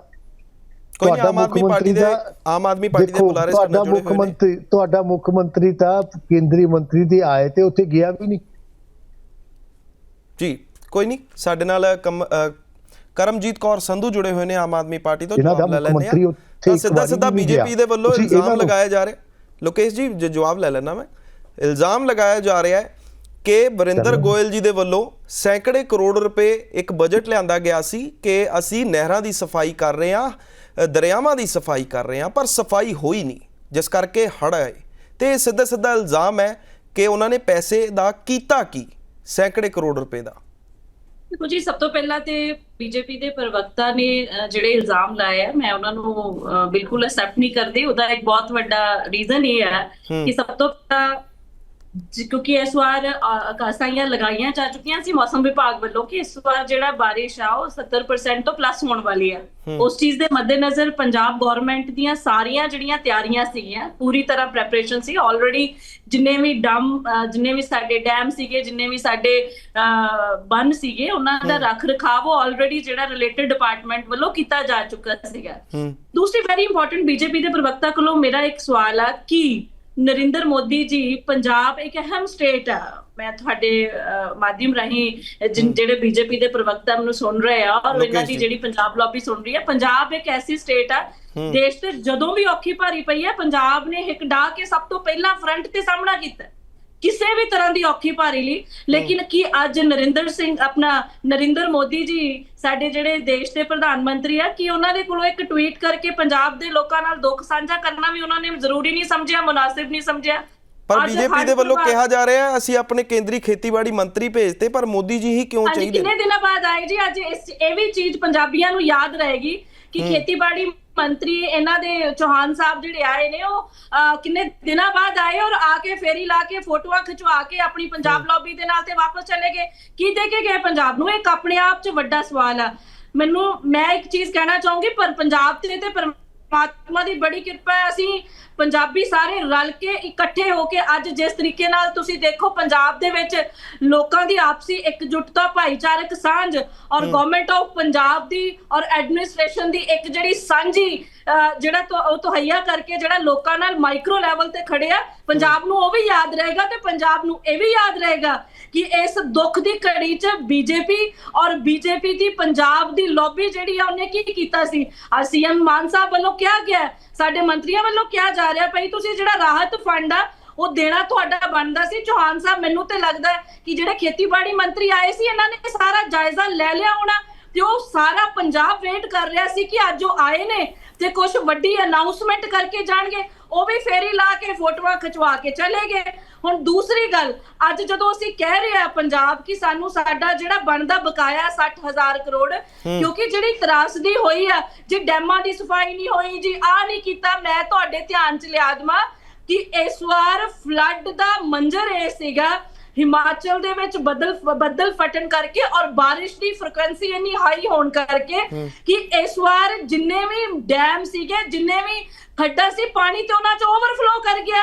ਕੋਈ ਆਮ ਆਦਮੀ ਮੁੱਖ ਪਾਰਟੀ ਦੇ ਮੰਤਰੀ ਦਾ- ਆਮ ਆਦਮੀ ਪਾਰਟੀ ਦੇ ਬੁਲਾਰੇ ਸਾਡੇ ਤੁਹਾਡਾ ਮੁੱਖ ਮੰਤਰੀ ਤੁਹਾਡਾ ਮੁੱਖ ਮੰਤਰੀ ਤਾਂ ਕੇਂਦਰੀ ਮੰਤਰੀ ਦੇ ਆਏ ਤੇ ਉੱਥੇ ਗਿਆ ਵੀ ਨਹੀਂ। ਜੀ ਕੋਈ ਨਹੀਂ ਸਾਡੇ ਨਾਲ ਕਰਮਜੀਤ ਕੌਰ ਸੰਧੂ ਜੁੜੇ ਹੋਏ ਨੇ ਆਮ ਆਦਮੀ ਪਾਰਟੀ ਤੋਂ ਜਵਾਬ ਲੈ ਮੰਤਰੀ ਆ ਸਿੱਧਾ ਸਿੱਧਾ ਬੀਜੇਪੀ। ਦੇ ਵੱਲੋਂ ਇਲਜ਼ਾਮ ਲਗਾਇਆ ਜਾ ਰਿਹਾ। ਲੋਕੇਸ਼ ਜੀ ਜ- ਜਵਾਬ ਲੈ ਲੈਣਾ ਮੈਂ। ਇਲਜ਼ਾਮ ਲਗਾਇਆ ਜਾ ਰਿਹਾ ਹੈ ਕਿ ਵਰਿੰਦਰ ਗੋਇਲ ਜੀ ਦੇ ਵੱਲੋਂ ਸੈਂਕੜੇ ਕਰੋੜ ਰੁਪਏ ਇੱਕ ਬਜਟ ਲਿਆਂਦਾ ਗਿਆ ਸੀ ਕਿ ਅਸੀਂ ਨਹਿਰਾਂ ਦੀ ਸਫ਼ਾਈ ਕਰ ਰਹੇ ਹਾਂ ਦਰਿਆਵਾਂ ਦੀ ਸਫ਼ਾਈ ਕਰ ਰਹੇ ਹਾਂ ਪਰ ਸਫ਼ਾਈ ਹੋਈ ਨਹੀਂ ਜਿਸ ਕਰਕੇ ਹੜ੍ਹ ਆਏ। ਤੇ ਸਿੱਧਾ ਸਿੱਧਾ ਇਲਜ਼ਾਮ ਹੈ ਕਿ ਉਹਨਾਂ ਨੇ ਪੈਸੇ ਦਾ ਕੀਤਾ ਕੀ? ਸੈਂਕੜੇ ਕਰੋੜ ਰੁਪਏ ਦਾ। ਦੇਖੋ ਜੀ ਸਭ ਤੋਂ ਪਹਿਲਾਂ ਤੇ ਬੀਜੇਪੀ ਦੇ ਪ੍ਰਵਕਤਾ ਨੇ ਜਿਹੜੇ ਇਲਜ਼ਾਮ ਲਾਏ ਆ ਮੈਂ ਉਹਨਾਂ ਨੂੰ ਬਿਲਕੁਲ ਅਸੈਪਟ ਨਹੀਂ ਕਰਦੀ। ਉਹਦਾ ਇੱਕ ਬਹੁਤ ਵੱਡਾ ਰੀਜ਼ਨ ਇਹ ਹੈ। ਕਿ ਸਭ ਤੋਂ ਪਹਿਲਾਂ ਕਿਉਂਕਿ ਇਸ ਵਾਰ ਅਕਾਸਾਈਆਂ ਲਗਾਈਆਂ ਜਾ ਚੁੱਕੀਆਂ ਸੀ ਮੌਸਮ ਵਿਭਾਗ ਵੱਲੋਂ ਕਿ ਇਸ ਵਾਰ ਜਿਹੜਾ ਬਾਰਿਸ਼ ਆ ਉਹ 70% ਤੋਂ ਪਲੱਸ ਹੋਣ ਵਾਲੀ ਆ। ਉਸ ਚੀਜ਼ ਦੇ ਮੱਦੇਨਜ਼ਰ ਪੰਜਾਬ ਗਵਰਨਮੈਂਟ ਦੀਆਂ ਸਾਰੀਆਂ ਜਿਹੜੀਆਂ ਤਿਆਰੀਆਂ ਸੀਗੀਆਂ ਪੂਰੀ ਤਰ੍ਹਾਂ ਪ੍ਰੈਪਰੇਸ਼ਨ ਸੀ। ਆਲਰੇਡੀ ਜਿੰਨੇ ਵੀ ਡਮ ਜਿੰਨੇ ਵੀ ਸਾਡੇ ਡੈਮ ਸੀਗੇ ਜਿੰਨੇ ਵੀ ਸਾਡੇ ਬੰਨ ਸੀਗੇ ਉਹਨਾਂ ਦਾ ਰੱਖ ਰਖਾਵ ਉਹ ਆਲਰੇਡੀ ਜਿਹੜਾ ਰਿਲੇਟਡ ਡਿਪਾਰਟਮੈਂਟ ਵੱਲੋਂ ਕੀਤਾ ਜਾ ਚੁੱਕਾ ਸੀਗਾ। ਦੂਸਰੀ ਵੈਰੀ ਇੰਪੋਰਟੈਂਟ ਬੀਜੇਪੀ ਦੇ ਪ੍ਰਵਕਤਾ ਕੋਲੋਂ ਮੇਰਾ ਇੱਕ ਸਵਾਲ ਆ ਕਿ ਨਰਿੰਦਰ ਮੋਦੀ ਜੀ ਪੰਜਾਬ ਇੱਕ ਅਹਿਮ ਸਟੇਟ ਆ। ਮੈਂ ਤੁਹਾਡੇ ਮਾਧਿਅਮ ਰਾਹੀਂ ਜਿਹੜੇ ਬੀਜੇਪੀ ਦੇ ਪ੍ਰਵਕਤਾ ਮੈਨੂੰ ਸੁਣ ਰਹੇ ਆ ਔਰ ਇਹਨਾਂ ਦੀ। ਜਿਹੜੀ ਪੰਜਾਬ ਲੌਬੀ ਸੁਣ ਰਹੀ ਹੈ ਪੰਜਾਬ ਇੱਕ ਐਸੀ ਸਟੇਟ ਆ ਦੇਸ਼ ਤੇ ਜਦੋਂ ਵੀ ਔਖੀ ਭਾਰੀ ਪਈ ਹੈ ਪੰਜਾਬ ਨੇ ਹਿੱਕ ਡਾ ਕੇ ਸਭ ਤੋਂ ਪਹਿਲਾਂ ਫਰੰਟ ਤੇ ਸਾਹਮਣਾ ਕੀਤਾ। ਕਿਸੇ ਵੀ ਤਰ੍ਹਾਂ ਦੀ ਔਖੀ ਭਾਰੀ ਲਈ। ਲੇਕਿਨ ਕੀ ਅੱਜ ਨਰਿੰਦਰ ਸਿੰਘ ਆਪਣਾ ਨਰਿੰਦਰ ਮੋਦੀ ਜੀ ਸਾਡੇ ਜਿਹੜੇ ਦੇਸ਼ ਦੇ ਪ੍ਰਧਾਨ ਮੰਤਰੀ ਆ ਕਿ ਉਹਨਾਂ ਦੇ ਕੋਲੋਂ ਇੱਕ ਟਵੀਟ ਕਰਕੇ ਪੰਜਾਬ ਦੇ ਲੋਕਾਂ ਨਾਲ ਦੁੱਖ ਸਾਂਝਾ ਕਰਨਾ ਵੀ ਉਹਨਾਂ ਨੇ ਜ਼ਰੂਰੀ ਨਹੀਂ ਸਮਝਿਆ ਮੁਨਾਸਿਬ ਨਹੀਂ ਸਮਝਿਆ? ਪਰ ਬੀਜੇਪੀ ਦੇ ਵੱਲੋਂ ਕਿਹਾ ਜਾ ਰਿਹਾ ਅਸੀਂ ਆਪਣੇ ਕੇਂਦਰੀ ਖੇਤੀਬਾੜੀ ਮੰਤਰੀ ਭੇਜਤੇ ਪਰ ਮੋਦੀ ਜੀ ਹੀ ਕਿਉਂ ਚਾਹੀਦੇ ਕਿੰਨੇ? ਦਿਨਾਂ ਬਾਅਦ ਆਏ ਜੀ? ਅੱਜ ਇਸ ਇਹ ਵੀ ਚੀਜ਼ ਪੰਜਾਬੀਆਂ ਨੂੰ ਯਾਦ ਰਹੇਗੀ ਕਿ ਖੇਤੀਬਾੜੀ ਮੰਤਰੀ ਇਹਨਾਂ ਦੇ ਚੌਹਾਨ ਸਾਹਿਬ ਜਿਹੜੇ ਆਏ ਨੇ ਉਹ ਕਿੰਨੇ ਦਿਨਾਂ ਬਾਅਦ ਆਏ ਔਰ ਆ ਕੇ ਫੇਰੀ ਲਾ ਕੇ ਫੋਟੋਆਂ ਖਿਚਵਾ ਕੇ ਆਪਣੀ ਪੰਜਾਬ ਲੌਬੀ ਦੇ ਨਾਲ ਤੇ ਵਾਪਸ ਚਲੇ ਗਏ। ਕੀ ਦੇ ਕੇ ਗਏ ਪੰਜਾਬ ਨੂੰ? ਇੱਕ ਆਪਣੇ ਆਪ 'ਚ ਵੱਡਾ ਸਵਾਲ ਆ। ਮੈਨੂੰ ਮੈਂ ਇੱਕ ਚੀਜ਼ ਕਹਿਣਾ ਚਾਹੂੰਗੀ ਪਰ ਪੰਜਾਬ ਤੇ ਤੇ ਪਰਮਾਤਮਾ ਦੀ ਬੜੀ ਕਿਰਪਾ ਹੈ। ਅਸੀਂ ਪੰਜਾਬੀ ਸਾਰੇ ਰਲ ਕੇ ਇਕੱਠੇ ਹੋ ਕੇ ਅੱਜ ਜਿਸ ਤਰੀਕੇ ਨਾਲ ਤੁਸੀਂ ਦੇਖੋ ਪੰਜਾਬ ਦੇ ਵਿੱਚ ਲੋਕਾਂ ਦੀ ਆਪਸੀ ਇਕਜੁੱਟਤਾ ਭਾਈਚਾਰਕ ਸਾਂਝ ਔਰ ਗਵਰਨਮੈਂਟ ਆਫ ਪੰਜਾਬ ਦੀ ਔਰ ਐਡਮਿਨਿਸਟ੍ਰੇਸ਼ਨ ਦੀ ਇੱਕ ਜਿਹੜੀ ਸਾਂਝੀ ਜਿਹੜਾ ਉਹ ਤਹਈਆ ਕਰਕੇ ਜਿਹੜਾ ਲੋਕਾਂ ਨਾਲ ਮਾਈਕਰੋ ਲੈਵਲ ਤੇ ਖੜੇ ਆ, ਪੰਜਾਬ ਨੂੰ ਉਹ ਵੀ ਯਾਦ ਰਹੇਗਾ ਤੇ ਪੰਜਾਬ ਨੂੰ ਇਹ ਵੀ ਯਾਦ ਰਹੇਗਾ ਕਿ ਇਸ ਦੁੱਖ ਦੀ ਘੜੀ 'ਚ ਬੀਜੇਪੀ ਔਰ ਬੀਜੇਪੀ ਦੀ ਪੰਜਾਬ ਦੀ ਲੌਬੀ ਜਿਹੜੀ ਆ, ਉਹਨੇ ਕੀ ਕੀਤਾ ਸੀ? ਆ ਸੀਐਮ ਮਾਨ ਸਾਹਿਬ ਵੱਲੋਂ ਕਿਹਾ ਗਿਆ, ਸਾਡੇ ਮੰਤਰੀਆਂ ਵੱਲੋਂ ਕਿਹਾ ਜਾ ਰਿਹਾ ਭਈ ਤੁਸੀਂ ਜਿਹੜਾ ਰਾਹਤ ਫੰਡ ਆ, ਉਹ ਦੇਣਾ ਤੁਹਾਡਾ ਬਣਦਾ ਸੀ। ਚੌਹਾਨ ਸਾਹਿਬ, ਮੈਨੂੰ ਤੇ ਲੱਗਦਾ ਕਿ ਜਿਹੜੇ ਖੇਤੀਬਾੜੀ ਮੰਤਰੀ ਆਏ ਸੀ, ਇਹਨਾਂ ਨੇ ਸਾਰਾ ਜਾਇਜ਼ਾ ਲੈ ਲਿਆ ਹੋਣਾ। ਤੇ ਉਹ ਸਾਰਾ ਪੰਜਾਬ ਵੇਟ ਕਰ ਰਿਹਾ ਸੀ ਕਿ ਅੱਜ ਉਹ ਆਏ ਨੇ ਤੇ ਕੁਝ ਵੱਡੀ ਅਨਾਉਂਸਮੈਂਟ ਕਰਕੇ ਜਾਣਗੇ। ਉਹ ਵੀ ਫੇਰੀ ਲਾ ਕੇ ਫੋਟੋਆਂ ਖਿਚਵਾ ਕੇ ਚਲੇ ਗਏ। ਹੁਣ ਦੂਸਰੀ ਗੱਲ ਅੱਜ ਜਦੋਂ ਅਸੀਂ ਕਹਿ ਰਹੇ ਆ ਪੰਜਾਬ ਕਿ ਸਾਨੂੰ ਸਾਡਾ ਜਿਹੜਾ ਬਣਦਾ ਬਕਾਇਆ 60000 ਕਰੋੜ ਕਿਉਂਕਿ ਜਿਹੜੀ ਤਰਾਸਦੀ ਹੋਈ ਆ ਜੀ ਡੈਮਾਂ ਦੀ ਸਫ਼ਾਈ ਨਹੀਂ ਹੋਈ ਜੀ ਆ ਨਹੀਂ ਕੀਤਾ ਮੈਂ ਤੁਹਾਡੇ ਧਿਆਨ 'ਚ ਲਿਆ ਦਵਾਂ ਕਿ ਇਸ ਵਾਰ ਫਲੱਡ ਦਾ ਮੰਜ਼ਰ ਇਹ ਸੀਗਾ ਹਿਮਾਚਲ ਦੇ ਵਿੱਚ ਬੱਦਲ ਬੱਦਲ ਫਟਣ ਕਰਕੇ ਔਰ ਬਾਰਿਸ਼ ਦੀ ਫ੍ਰੀਕੁਐਂਸੀ ਇੰਨੀ ਹਾਈ ਹੋਣ ਕਰਕੇ ਕਿ ਇਸ ਵਾਰ ਜਿੰਨੇ ਵੀ ਡੈਮ ਸੀਗੇ ਜਿੰਨੇ ਵੀ ਖੱਡਾ ਸੀ ਪਾਣੀ ਤੇ ਉਹਨਾਂ 'ਚ ਓਵਰਫਲੋ ਕਰ ਗਿਆ।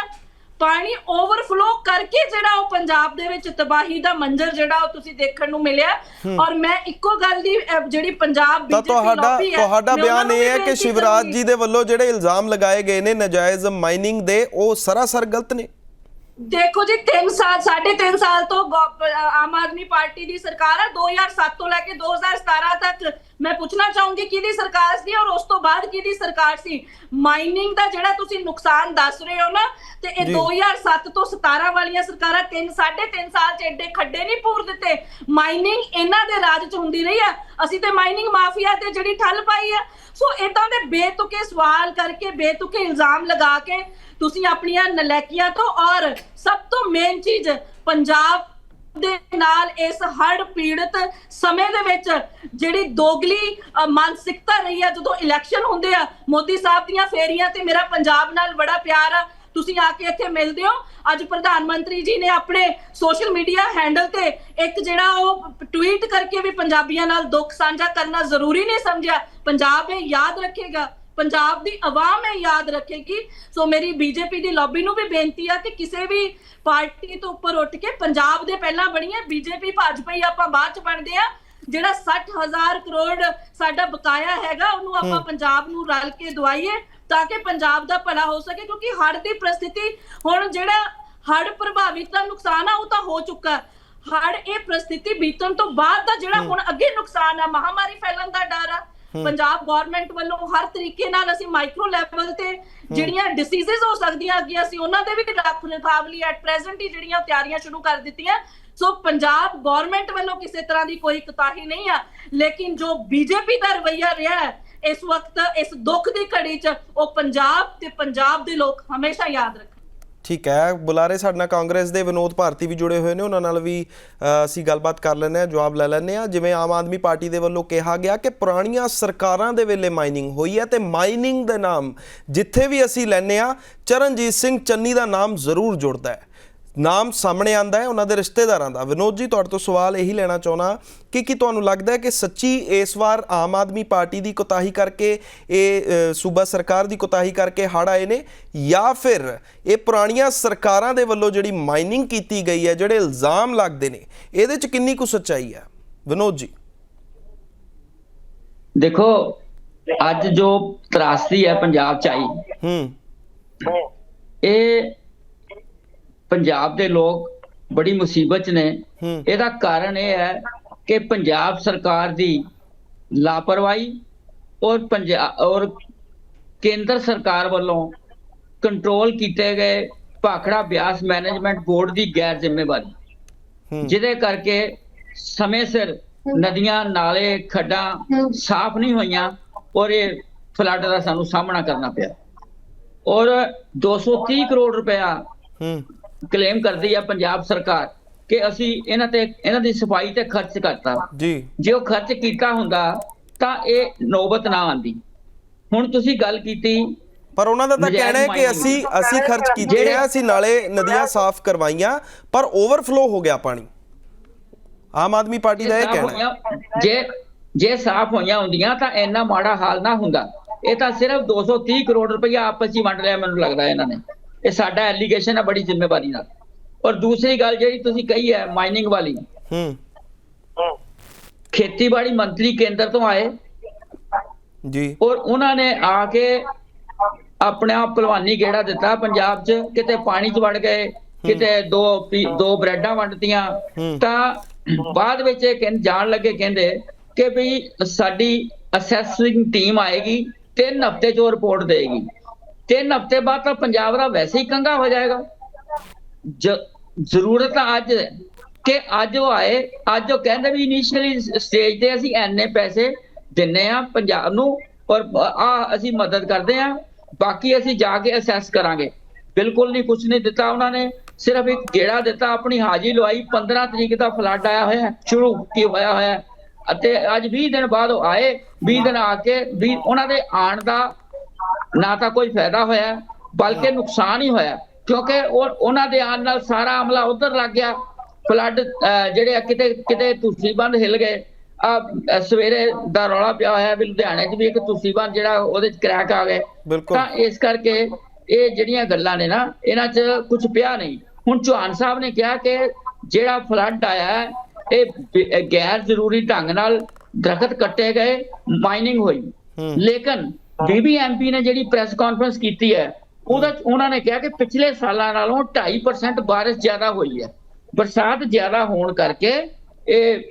ਪਾਣੀ ਓਵਰਫਲੋ ਕਰਕੇ ਜਿਹੜਾ ਉਹ ਪੰਜਾਬ ਦੇ ਵਿੱਚ ਤਬਾਹੀ ਦਾ ਮੰਜ਼ਰ ਜਿਹੜਾ ਉਹ ਤੁਸੀਂ ਦੇਖਣ ਨੂੰ ਮਿਲਿਆ। ਔਰ ਮੈਂ ਇੱਕੋ ਗੱਲ ਦੀ ਜਿਹੜੀ ਪੰਜਾਬ ਬੀਜੇਪੀ ਤੁਹਾਡਾ ਤੁਹਾਡਾ ਬਿਆਨ ਇਹ ਹੈ ਕਿ ਸ਼ਿਵਰਾਜ। ਜੀ ਦੇ ਵੱਲੋਂ ਜਿਹੜੇ ਇਲਜ਼ਾਮ ਲਗਾਏ ਗਏ ਨੇ ਨਜਾਇਜ਼ ਮਾਈਨਿੰਗ ਦੇ ਉਹ ਸਰਾਸਰ ਗਲਤ ਨੇ। ਦੇਖੋ ਜੀ 3 ਸਾਲ, ਸਾਢੇ ਤਿੰਨ ਸਾਲ ਤੋਂ ਆਮ ਆਦਮੀ ਪਾਰਟੀ ਦੀ ਸਰਕਾਰ ਹੈ 2007 ਤੋਂ ਲੈ ਕੇ 2017 ਤੱਕ ਮੈਂ ਪੁੱਛਣਾ ਚਾਹੂੰਗੀ ਕਿਹਦੀ ਸਰਕਾਰ ਸੀ ਔਰ ਉਸ ਤੋਂ ਬਾਅਦ ਕਿਹਦੀ ਸਰਕਾਰ ਸੀ? ਮਾਈਨਿੰਗ ਦਾ ਜਿਹੜਾ ਤੁਸੀਂ ਨੁਕਸਾਨ ਦੱਸ ਰਹੇ ਹੋ ਨਾ ਤੇ ਇਹ ਜੀ। 2007 ਤੋਂ 17 ਵਾਲੀਆਂ ਸਰਕਾਰਾਂ 3 3.5 ਸਾਲ ਚ ਐਡੇ ਖੱਡੇ ਨਹੀਂ ਪੂਰ ਦਿੱਤੇ। ਮਾਈਨਿੰਗ ਇਹਨਾਂ ਦੇ ਰਾਜ ਚ ਹੁੰਦੀ ਰਹੀ ਆ। ਅਸੀਂ ਤੇ ਮਾਈਨਿੰਗ ਮਾਫੀਆ ਤੇ ਜਿਹੜੀ ਠੱਲ ਪਾਈ ਆ। ਸੋ ਇਦਾਂ ਦੇ ਬੇਤੁਕੇ ਸਵਾਲ ਕਰਕੇ ਬੇਤੁਕੇ ਇਲਜ਼ਾਮ ਲਗਾ ਕੇ ਤੁਸੀਂ ਆਪਣੀਆਂ ਨਲੈਕੀਆਂ ਤੋਂ ਔਰ ਸਭ ਤੋਂ ਮੇਨ ਚੀਜ਼ ਪੰਜਾਬ ਦੇ ਨਾਲ ਇਸ ਹੜ ਪੀੜਤ ਸਮੇਂ ਦੇ ਵਿੱਚ ਜਿਹੜੀ ਦੋਗਲੀ ਮਾਨਸਿਕਤਾ ਰਹੀ ਆ, ਜਦੋਂ ਇਲੈਕਸ਼ਨ ਹੁੰਦੇ ਆ, ਮੋਦੀ ਸਾਹਿਬ ਦੀਆਂ ਫੇਰੀਆਂ ਤੇ ਮੇਰਾ ਪੰਜਾਬ ਨਾਲ ਬੜਾ ਪਿਆਰ ਆ। ਤੁਸੀਂ ਆ ਕੇ ਇੱਥੇ ਮਿਲਦੇ ਹੋ। ਅੱਜ ਪ੍ਰਧਾਨ ਮੰਤਰੀ ਜੀ ਨੇ ਆਪਣੇ ਸੋਸ਼ਲ ਮੀਡੀਆ ਹੈਂਡਲ ਤੇ ਇੱਕ ਜਿਹੜਾ ਉਹ ਟਵੀਟ ਕਰਕੇ ਵੀ ਪੰਜਾਬੀਆਂ ਨਾਲ ਦੁੱਖ ਸਾਂਝਾ ਕਰਨਾ ਜ਼ਰੂਰੀ ਨਹੀਂ ਸਮਝਿਆ। ਪੰਜਾਬ ਇਹ ਯਾਦ ਰੱਖੇਗਾ। ਪੰਜਾਬ ਦੀ ਆਵਾਮ ਇਹ ਯਾਦ ਰੱਖੇਗੀ। ਸੋ ਮੇਰੀ ਬੀਜੇਪੀ ਦੀ ਲੌਬੀ ਨੂੰ ਵੀ ਬੇਨਤੀ ਆ ਕਿ ਕਿਸੇ ਵੀ ਪਾਰਟੀ ਤੋਂ ਉੱਪਰ ਉੱਠ ਕੇ ਪੰਜਾਬ ਦੇ ਪਹਿਲਾਂ ਬਣੀਏ ਬੀਜੇਪੀ ਭਾਜਪਾ ਹੀ ਆਪਾਂ ਬਾਅਦ ਚ ਬਣਦੇ ਆ। ਜਿਹੜਾ 60000 ਕਰੋੜ ਸਾਡਾ ਬਕਾਇਆ ਹੈਗਾ ਉਹਨੂੰ ਆਪਾਂ ਪੰਜਾਬ ਨੂੰ ਰਲ ਕੇ ਦਵਾਈਏ ਤਾਂ ਕਿ ਪੰਜਾਬ ਦਾ ਭਲਾ ਹੋ ਸਕੇ ਕਿਉਂਕਿ ਹੜ੍ਹ ਦੀ ਪ੍ਰਸਥਿਤੀ ਹੁਣ ਜਿਹੜਾ ਹੜ੍ਹ ਪ੍ਰਭਾਵਿਤ ਦਾ ਨੁਕਸਾਨ ਆ ਉਹ ਤਾਂ ਹੋ ਚੁੱਕਾ। ਹੜ੍ਹ ਇਹ ਪ੍ਰਸਥਿਤੀ ਬੀਤਣ ਤੋਂ ਬਾਅਦ ਦਾ ਜਿਹੜਾ ਹੁਣ ਅੱਗੇ ਨੁਕਸਾਨ ਆ ਮਹਾਮਾਰੀ ਫੈਲਣ ਦਾ ਡਰ ਆ। ਪੰਜਾਬ ਗਵਰਨਮੈਂਟ ਵੱਲੋਂ ਹਰ ਤਰੀਕੇ ਨਾਲ ਅਸੀਂ ਮਾਈਕਰੋ ਲੈਵਲ ਤੇ ਜਿਹੜੀਆਂ ਡਿਸੀਜ਼ਸ ਹੋ ਸਕਦੀਆਂ ਅੱਗੇ ਅਸੀਂ ਉਹਨਾਂ ਦੇ ਵੀ ਰੱਖ ਰਖਾਵ ਲਈ ਐਟ ਪ੍ਰੈਜ਼ੈਂਟ ਹੀ ਜਿਹੜੀਆਂ ਤਿਆਰੀਆਂ ਸ਼ੁਰੂ ਕਰ ਦਿੱਤੀਆਂ। ਸੋ ਪੰਜਾਬ ਗਵਰਨਮੈਂਟ ਵੱਲੋਂ ਕਿਸੇ ਤਰ੍ਹਾਂ ਦੀ ਕੋਈ ਕੁਤਾਹੀ ਨਹੀਂ ਆ ਲੇਕਿਨ ਜੋ ਬੀਜੇਪੀ ਦਾ ਰਵੱਈਆ ਰਿਹਾ ਹੈ ਇਸ ਵਕਤ ਇਸ ਦੁੱਖ ਦੀ ਘੜੀ 'ਚ ਉਹ ਪੰਜਾਬ ਤੇ ਪੰਜਾਬ ਦੇ ਲੋਕ ਹਮੇਸ਼ਾ ਯਾਦ ਰੱਖਣ। ਠੀਕ ਹੈ, ਬੁਲਾਰੇ ਸਾਡੇ ਨਾਲ ਕਾਂਗਰਸ ਦੇ ਵਿਨੋਦ ਭਾਰਤੀ ਵੀ ਜੁੜੇ ਹੋਏ ਨੇ, ਉਹਨਾਂ ਨਾਲ ਵੀ ਅਸੀਂ ਗੱਲਬਾਤ ਕਰ ਲੈਂਦੇ ਹਾਂ, ਜਵਾਬ ਲੈ ਲੈਂਦੇ ਹਾਂ। ਜਿਵੇਂ ਆਮ ਆਦਮੀ ਪਾਰਟੀ ਦੇ ਵੱਲੋਂ ਕਿਹਾ ਗਿਆ ਕਿ ਪੁਰਾਣੀਆਂ ਸਰਕਾਰਾਂ ਦੇ ਵੇਲੇ ਮਾਈਨਿੰਗ ਹੋਈ ਹੈ ਤੇ ਮਾਈਨਿੰਗ ਦੇ ਨਾਮ ਜਿੱਥੇ ਵੀ ਅਸੀਂ ਲੈਂਦੇ ਆ ਚਰਨਜੀਤ ਸਿੰਘ ਚੰਨੀ ਦਾ ਨਾਮ ਜ਼ਰੂਰ ਜੁੜਦਾ ਹੈ। ਨਾਮ ਸਾਹਮਣੇ ਆਂਦਾ ਹੈ ਉਹਨਾਂ ਦੇ ਰਿਸ਼ਤੇਦਾਰਾਂ ਦਾ। ਵਿਨੋਦ ਜੀ ਤੁਹਾਡੇ ਤੋਂ ਸਵਾਲ ਇਹੀ ਲੈਣਾ ਚਾਹੁੰਦਾ ਕਿ ਕੀ ਤੁਹਾਨੂੰ ਲੱਗਦਾ ਹੈ ਕਿ ਸੱਚੀ ਇਸ ਵਾਰ ਆਮ ਆਦਮੀ ਪਾਰਟੀ ਦੀ ਕੋਤਾਹੀ ਕਰਕੇ ਇਹ ਸੂਬਾ ਸਰਕਾਰ ਦੀ ਕੋਤਾਹੀ ਕਰਕੇ ਹੜ੍ਹ ਆਏ ਨੇ ਜਾਂ ਫਿਰ ਇਹ ਪੁਰਾਣੀਆਂ ਸਰਕਾਰਾਂ ਦੇ ਵੱਲੋਂ ਜਿਹੜੀ ਮਾਈਨਿੰਗ ਕੀਤੀ ਗਈ ਹੈ ਜਿਹੜੇ ਇਲਜ਼ਾਮ ਲੱਗਦੇ ਨੇ ਇਹਦੇ 'ਚ ਕਿੰਨੀ ਕੁ ਸੱਚਾਈ ਹੈ? ਵਿਨੋਦ ਜੀ। ਦੇਖੋ ਅੱਜ ਜੋ ਤਰਾਸਦੀ ਹੈ ਪੰਜਾਬ ਚ ਆਈ ਹੂੰ। ਇਹ ਪੰਜਾਬ ਦੇ ਲੋਕ ਬੜੀ ਮੁਸੀਬਤ 'ਚ ਨੇ। ਇਹਦਾ ਕਾਰਨ ਇਹ ਹੈ ਕਿ ਪੰਜਾਬ ਸਰਕਾਰ ਦੀ ਲਾਪਰਵਾਹੀ ਔਰ ਪੰਜਾਬ ਔਰ ਕੇਂਦਰ ਸਰਕਾਰ ਵੱਲੋਂ ਕੰਟਰੋਲ ਕੀਤੇ ਗਏ ਭਾਖੜਾ ਬਿਆਸ ਮੈਨੇਜਮੈਂਟ ਬੋਰਡ ਦੀ ਗੈਰ ਜ਼ਿੰਮੇਵਾਰੀ। ਜਿਹਦੇ ਕਰਕੇ ਸਮੇਂ ਸਿਰ ਨਦੀਆਂ ਨਾਲੇ ਖੱਡਾਂ ਸਾਫ਼ ਨਹੀਂ ਹੋਈਆਂ ਔਰ ਇਹ ਫਲੱਡ ਦਾ ਸਾਨੂੰ ਸਾਹਮਣਾ ਕਰਨਾ ਪਿਆ। ਔਰ 230 ਕਰੋੜ ਰੁਪਇਆ ਕਲੇਮ ਕਰਦੀ ਹੈ ਪੰਜਾਬ ਸਰਕਾਰ ਕਿ ਅਸੀਂ ਇਹਨਾਂ ਤੇ ਇਹਨਾਂ ਦੀ ਸਫ਼ਾਈ ਤੇ ਖਰਚ ਕਰਤਾ। ਜੀ। ਜੇ ਉਹ ਖਰਚ ਕੀਤਾ ਹੁੰਦਾ ਤਾਂ ਇਹ ਨੌਬਤ ਨਾ ਆਂਦੀ। ਹੁਣ ਤੁਸੀਂ ਗੱਲ ਕੀਤੀ ਪਰ ਉਹਨਾਂ ਦਾ ਤਾਂ ਕਹਿਣਾ ਹੈ ਕਿ ਅਸੀਂ ਅਸੀਂ ਖਰਚ ਕੀਤੇ ਆ ਅਸੀਂ ਨਾਲੇ ਨਦੀਆਂ ਸਾਫ਼ ਕਰਵਾਈਆਂ ਪਰ ਓਵਰਫਲੋ ਹੋ ਗਿਆ ਪਾਣੀ। ਆਮ ਆਦਮੀ ਪਾਰਟੀ ਦਾ ਇਹ ਕਹਿਣਾ ਜੇ ਜੇ ਸਾਫ਼ ਹੋਈਆਂ ਹੁੰਦੀਆਂ ਤਾਂ ਇੰਨਾ ਮਾੜਾ ਹਾਲ ਨਾ ਹੁੰਦਾ। ਇਹ ਤਾਂ ਸਿਰਫ 230 ਕਰੋੜ ਰੁਪਇਆ ਆਪਸ ਵਿੱਚ ਵੰਡ ਲਿਆ ਮੈਨੂੰ ਲੱਗਦਾ ਇਹਨਾਂ ਨੇ। ਇਹ ਸਾਡਾ ਐਲੀਗੇਸ਼ਨ ਹੈ ਬੜੀ ਜ਼ਿੰਮੇਵਾਰੀ ਨਾਲ। ਔਰ ਦੂਸਰੀ ਗੱਲ ਜਿਹੜੀ ਤੁਸੀਂ ਕਹੀ ਹੈ ਮਾਈਨਿੰਗ ਵਾਲੀ। ਹੂੰ। ਖੇਤੀਬਾੜੀ ਮੰਤਰੀ ਕੇਂਦਰ ਤੋਂ ਆਏ। ਜੀ। ਔਰ ਉਹਨਾਂ ਨੇ ਆ ਕੇ ਆਪਣਾ ਭਲਵਾਨੀ ਗੇੜਾ ਦਿੱਤਾ ਪੰਜਾਬ 'ਚ। ਕਿਤੇ ਪਾਣੀ 'ਚ ਵੜ ਗਏ ਕਿਤੇ ਦੋ ਦੋ ਬ੍ਰੈਡਾਂ ਵੰਡਤੀਆਂ। ਤਾਂ ਬਾਅਦ ਵਿੱਚ ਇਹ ਕਹਿੰ ਜਾਣ ਲੱਗੇ ਕਹਿੰਦੇ ਕਿ ਵੀ ਸਾਡੀ ਅਸੈਸਿੰਗ ਟੀਮ ਆਏਗੀ ਤਿੰਨ ਹਫ਼ਤੇ 'ਚ ਉਹ ਰਿਪੋਰਟ ਦੇਗੀ ਤਿੰਨ ਹਫ਼ਤੇ ਬਾਅਦ ਤਾਂ ਪੰਜਾਬ ਦਾ ਵੈਸੇ ਹੀ ਕੰਗਾ ਹੋ ਜਾਏਗਾ। ਜ਼ਰੂਰਤ ਅੱਜ ਕਿ ਅੱਜ ਉਹ ਆਏ, ਅੱਜ ਉਹ ਕਹਿੰਦੇ ਵੀ ਇਨੀਸ਼ੀਅਲੀ ਸਟੇਜ ਤੇ ਅਸੀਂ ਐਨੇ ਪੈਸੇ ਦਿੰਨੇ ਆ ਪੰਜਾਬ ਨੂੰ ਔਰ ਆ ਅਸੀਂ ਮਦਦ ਕਰਦੇ ਆ, ਬਾਕੀ ਅਸੀਂ ਜਾ ਕੇ ਅਸੈਸ ਕਰਾਂਗੇ। ਬਿਲਕੁਲ ਨਹੀਂ ਕੁਝ ਨਹੀਂ ਦਿੱਤਾ ਉਹਨਾਂ ਨੇ, ਸਿਰਫ ਇੱਕ ਗੇੜਾ ਦਿੱਤਾ, ਆਪਣੀ ਹਾਜ਼ਰੀ ਲਵਾਈ 15 ਤਰੀਕ ਦਾ ਫਲੱਡ ਆਇਆ ਹੋਇਆ ਸ਼ੁਰੂ ਕੀ ਹੋਇਆ ਹੋਇਆ ਅਤੇ ਅੱਜ 20 ਦਿਨ ਬਾਅਦ ਉਹ ਆਏ 20 ਦਿਨ ਆ ਕੇ ਵੀ ਉਹਨਾਂ ਦੇ ਆਣ ਦਾ ਨਾ ਤਾਂ ਕੋਈ ਫਾਇਦਾ ਹੋਇਆ ਬਲਕਿ ਨੁਕਸਾਨ ਹੀ ਹੋਇਆ। ਕਿਉਂਕਿ ਉਹ ਉਹਨਾਂ ਦੇ ਆਉਣ ਨਾਲ ਸਾਰਾ ਅਮਲਾ ਉਧਰ ਲੱਗ ਗਿਆ। ਫਲੱਡ ਜਿਹੜੇ ਕਿਤੇ ਕਿਤੇ ਤੁਸੀਂ ਬੰਦ ਹਿੱਲ ਗਏ। ਆ ਸਵੇਰੇ ਦਾ ਰੌਲਾ ਪਿਆ ਹੋਇਆ ਵੀ ਲੁਧਿਆਣੇ 'ਚ ਵੀ ਇੱਕ ਤੁਸੀਂ ਬੰਦ ਜਿਹੜਾ ਉਹਦੇ 'ਚ ਕਰੈਕ ਆ ਗਏ ਤਾਂ ਇਸ ਕਰਕੇ ਇਹ ਜਿਹੜੀਆਂ ਗੱਲਾਂ ਨੇ ਨਾ ਇਹਨਾਂ 'ਚ ਕੁਝ ਪਿਆ ਨਹੀਂ। ਹੁਣ ਚੌਹਾਨ ਸਾਹਿਬ ਨੇ ਕਿਹਾ ਕਿ ਜਿਹੜਾ ਫਲੱਡ ਆਇਆ ਇਹ ਗੈਰ ਜ਼ਰੂਰੀ ਢੰਗ ਨਾਲ ਦਰਖਤ ਕੱਟੇ ਗਏ ਮਾਈਨਿੰਗ ਹੋਈ। ਹੂੰ। ਲੇਕਿਨ ਬੀਬੀਐਮਪੀ ਨੇ ਜਿਹੜੀ ਪ੍ਰੈਸ ਕਾਨਫਰੰਸ ਕੀਤੀ ਹੈ, ਉਹਦਾ ਉਹਨਾਂ ਨੇ ਕਿਹਾ ਕਿ ਪਿਛਲੇ ਸਾਲਾਂ ਨਾਲੋਂ 2.5% ਬਾਰਿਸ਼ ਜ਼ਿਆਦਾ ਹੋਈ ਹੈ। ਬਰਸਾਤ ਜ਼ਿਆਦਾ ਹੋਣ ਕਰਕੇ ਇਹ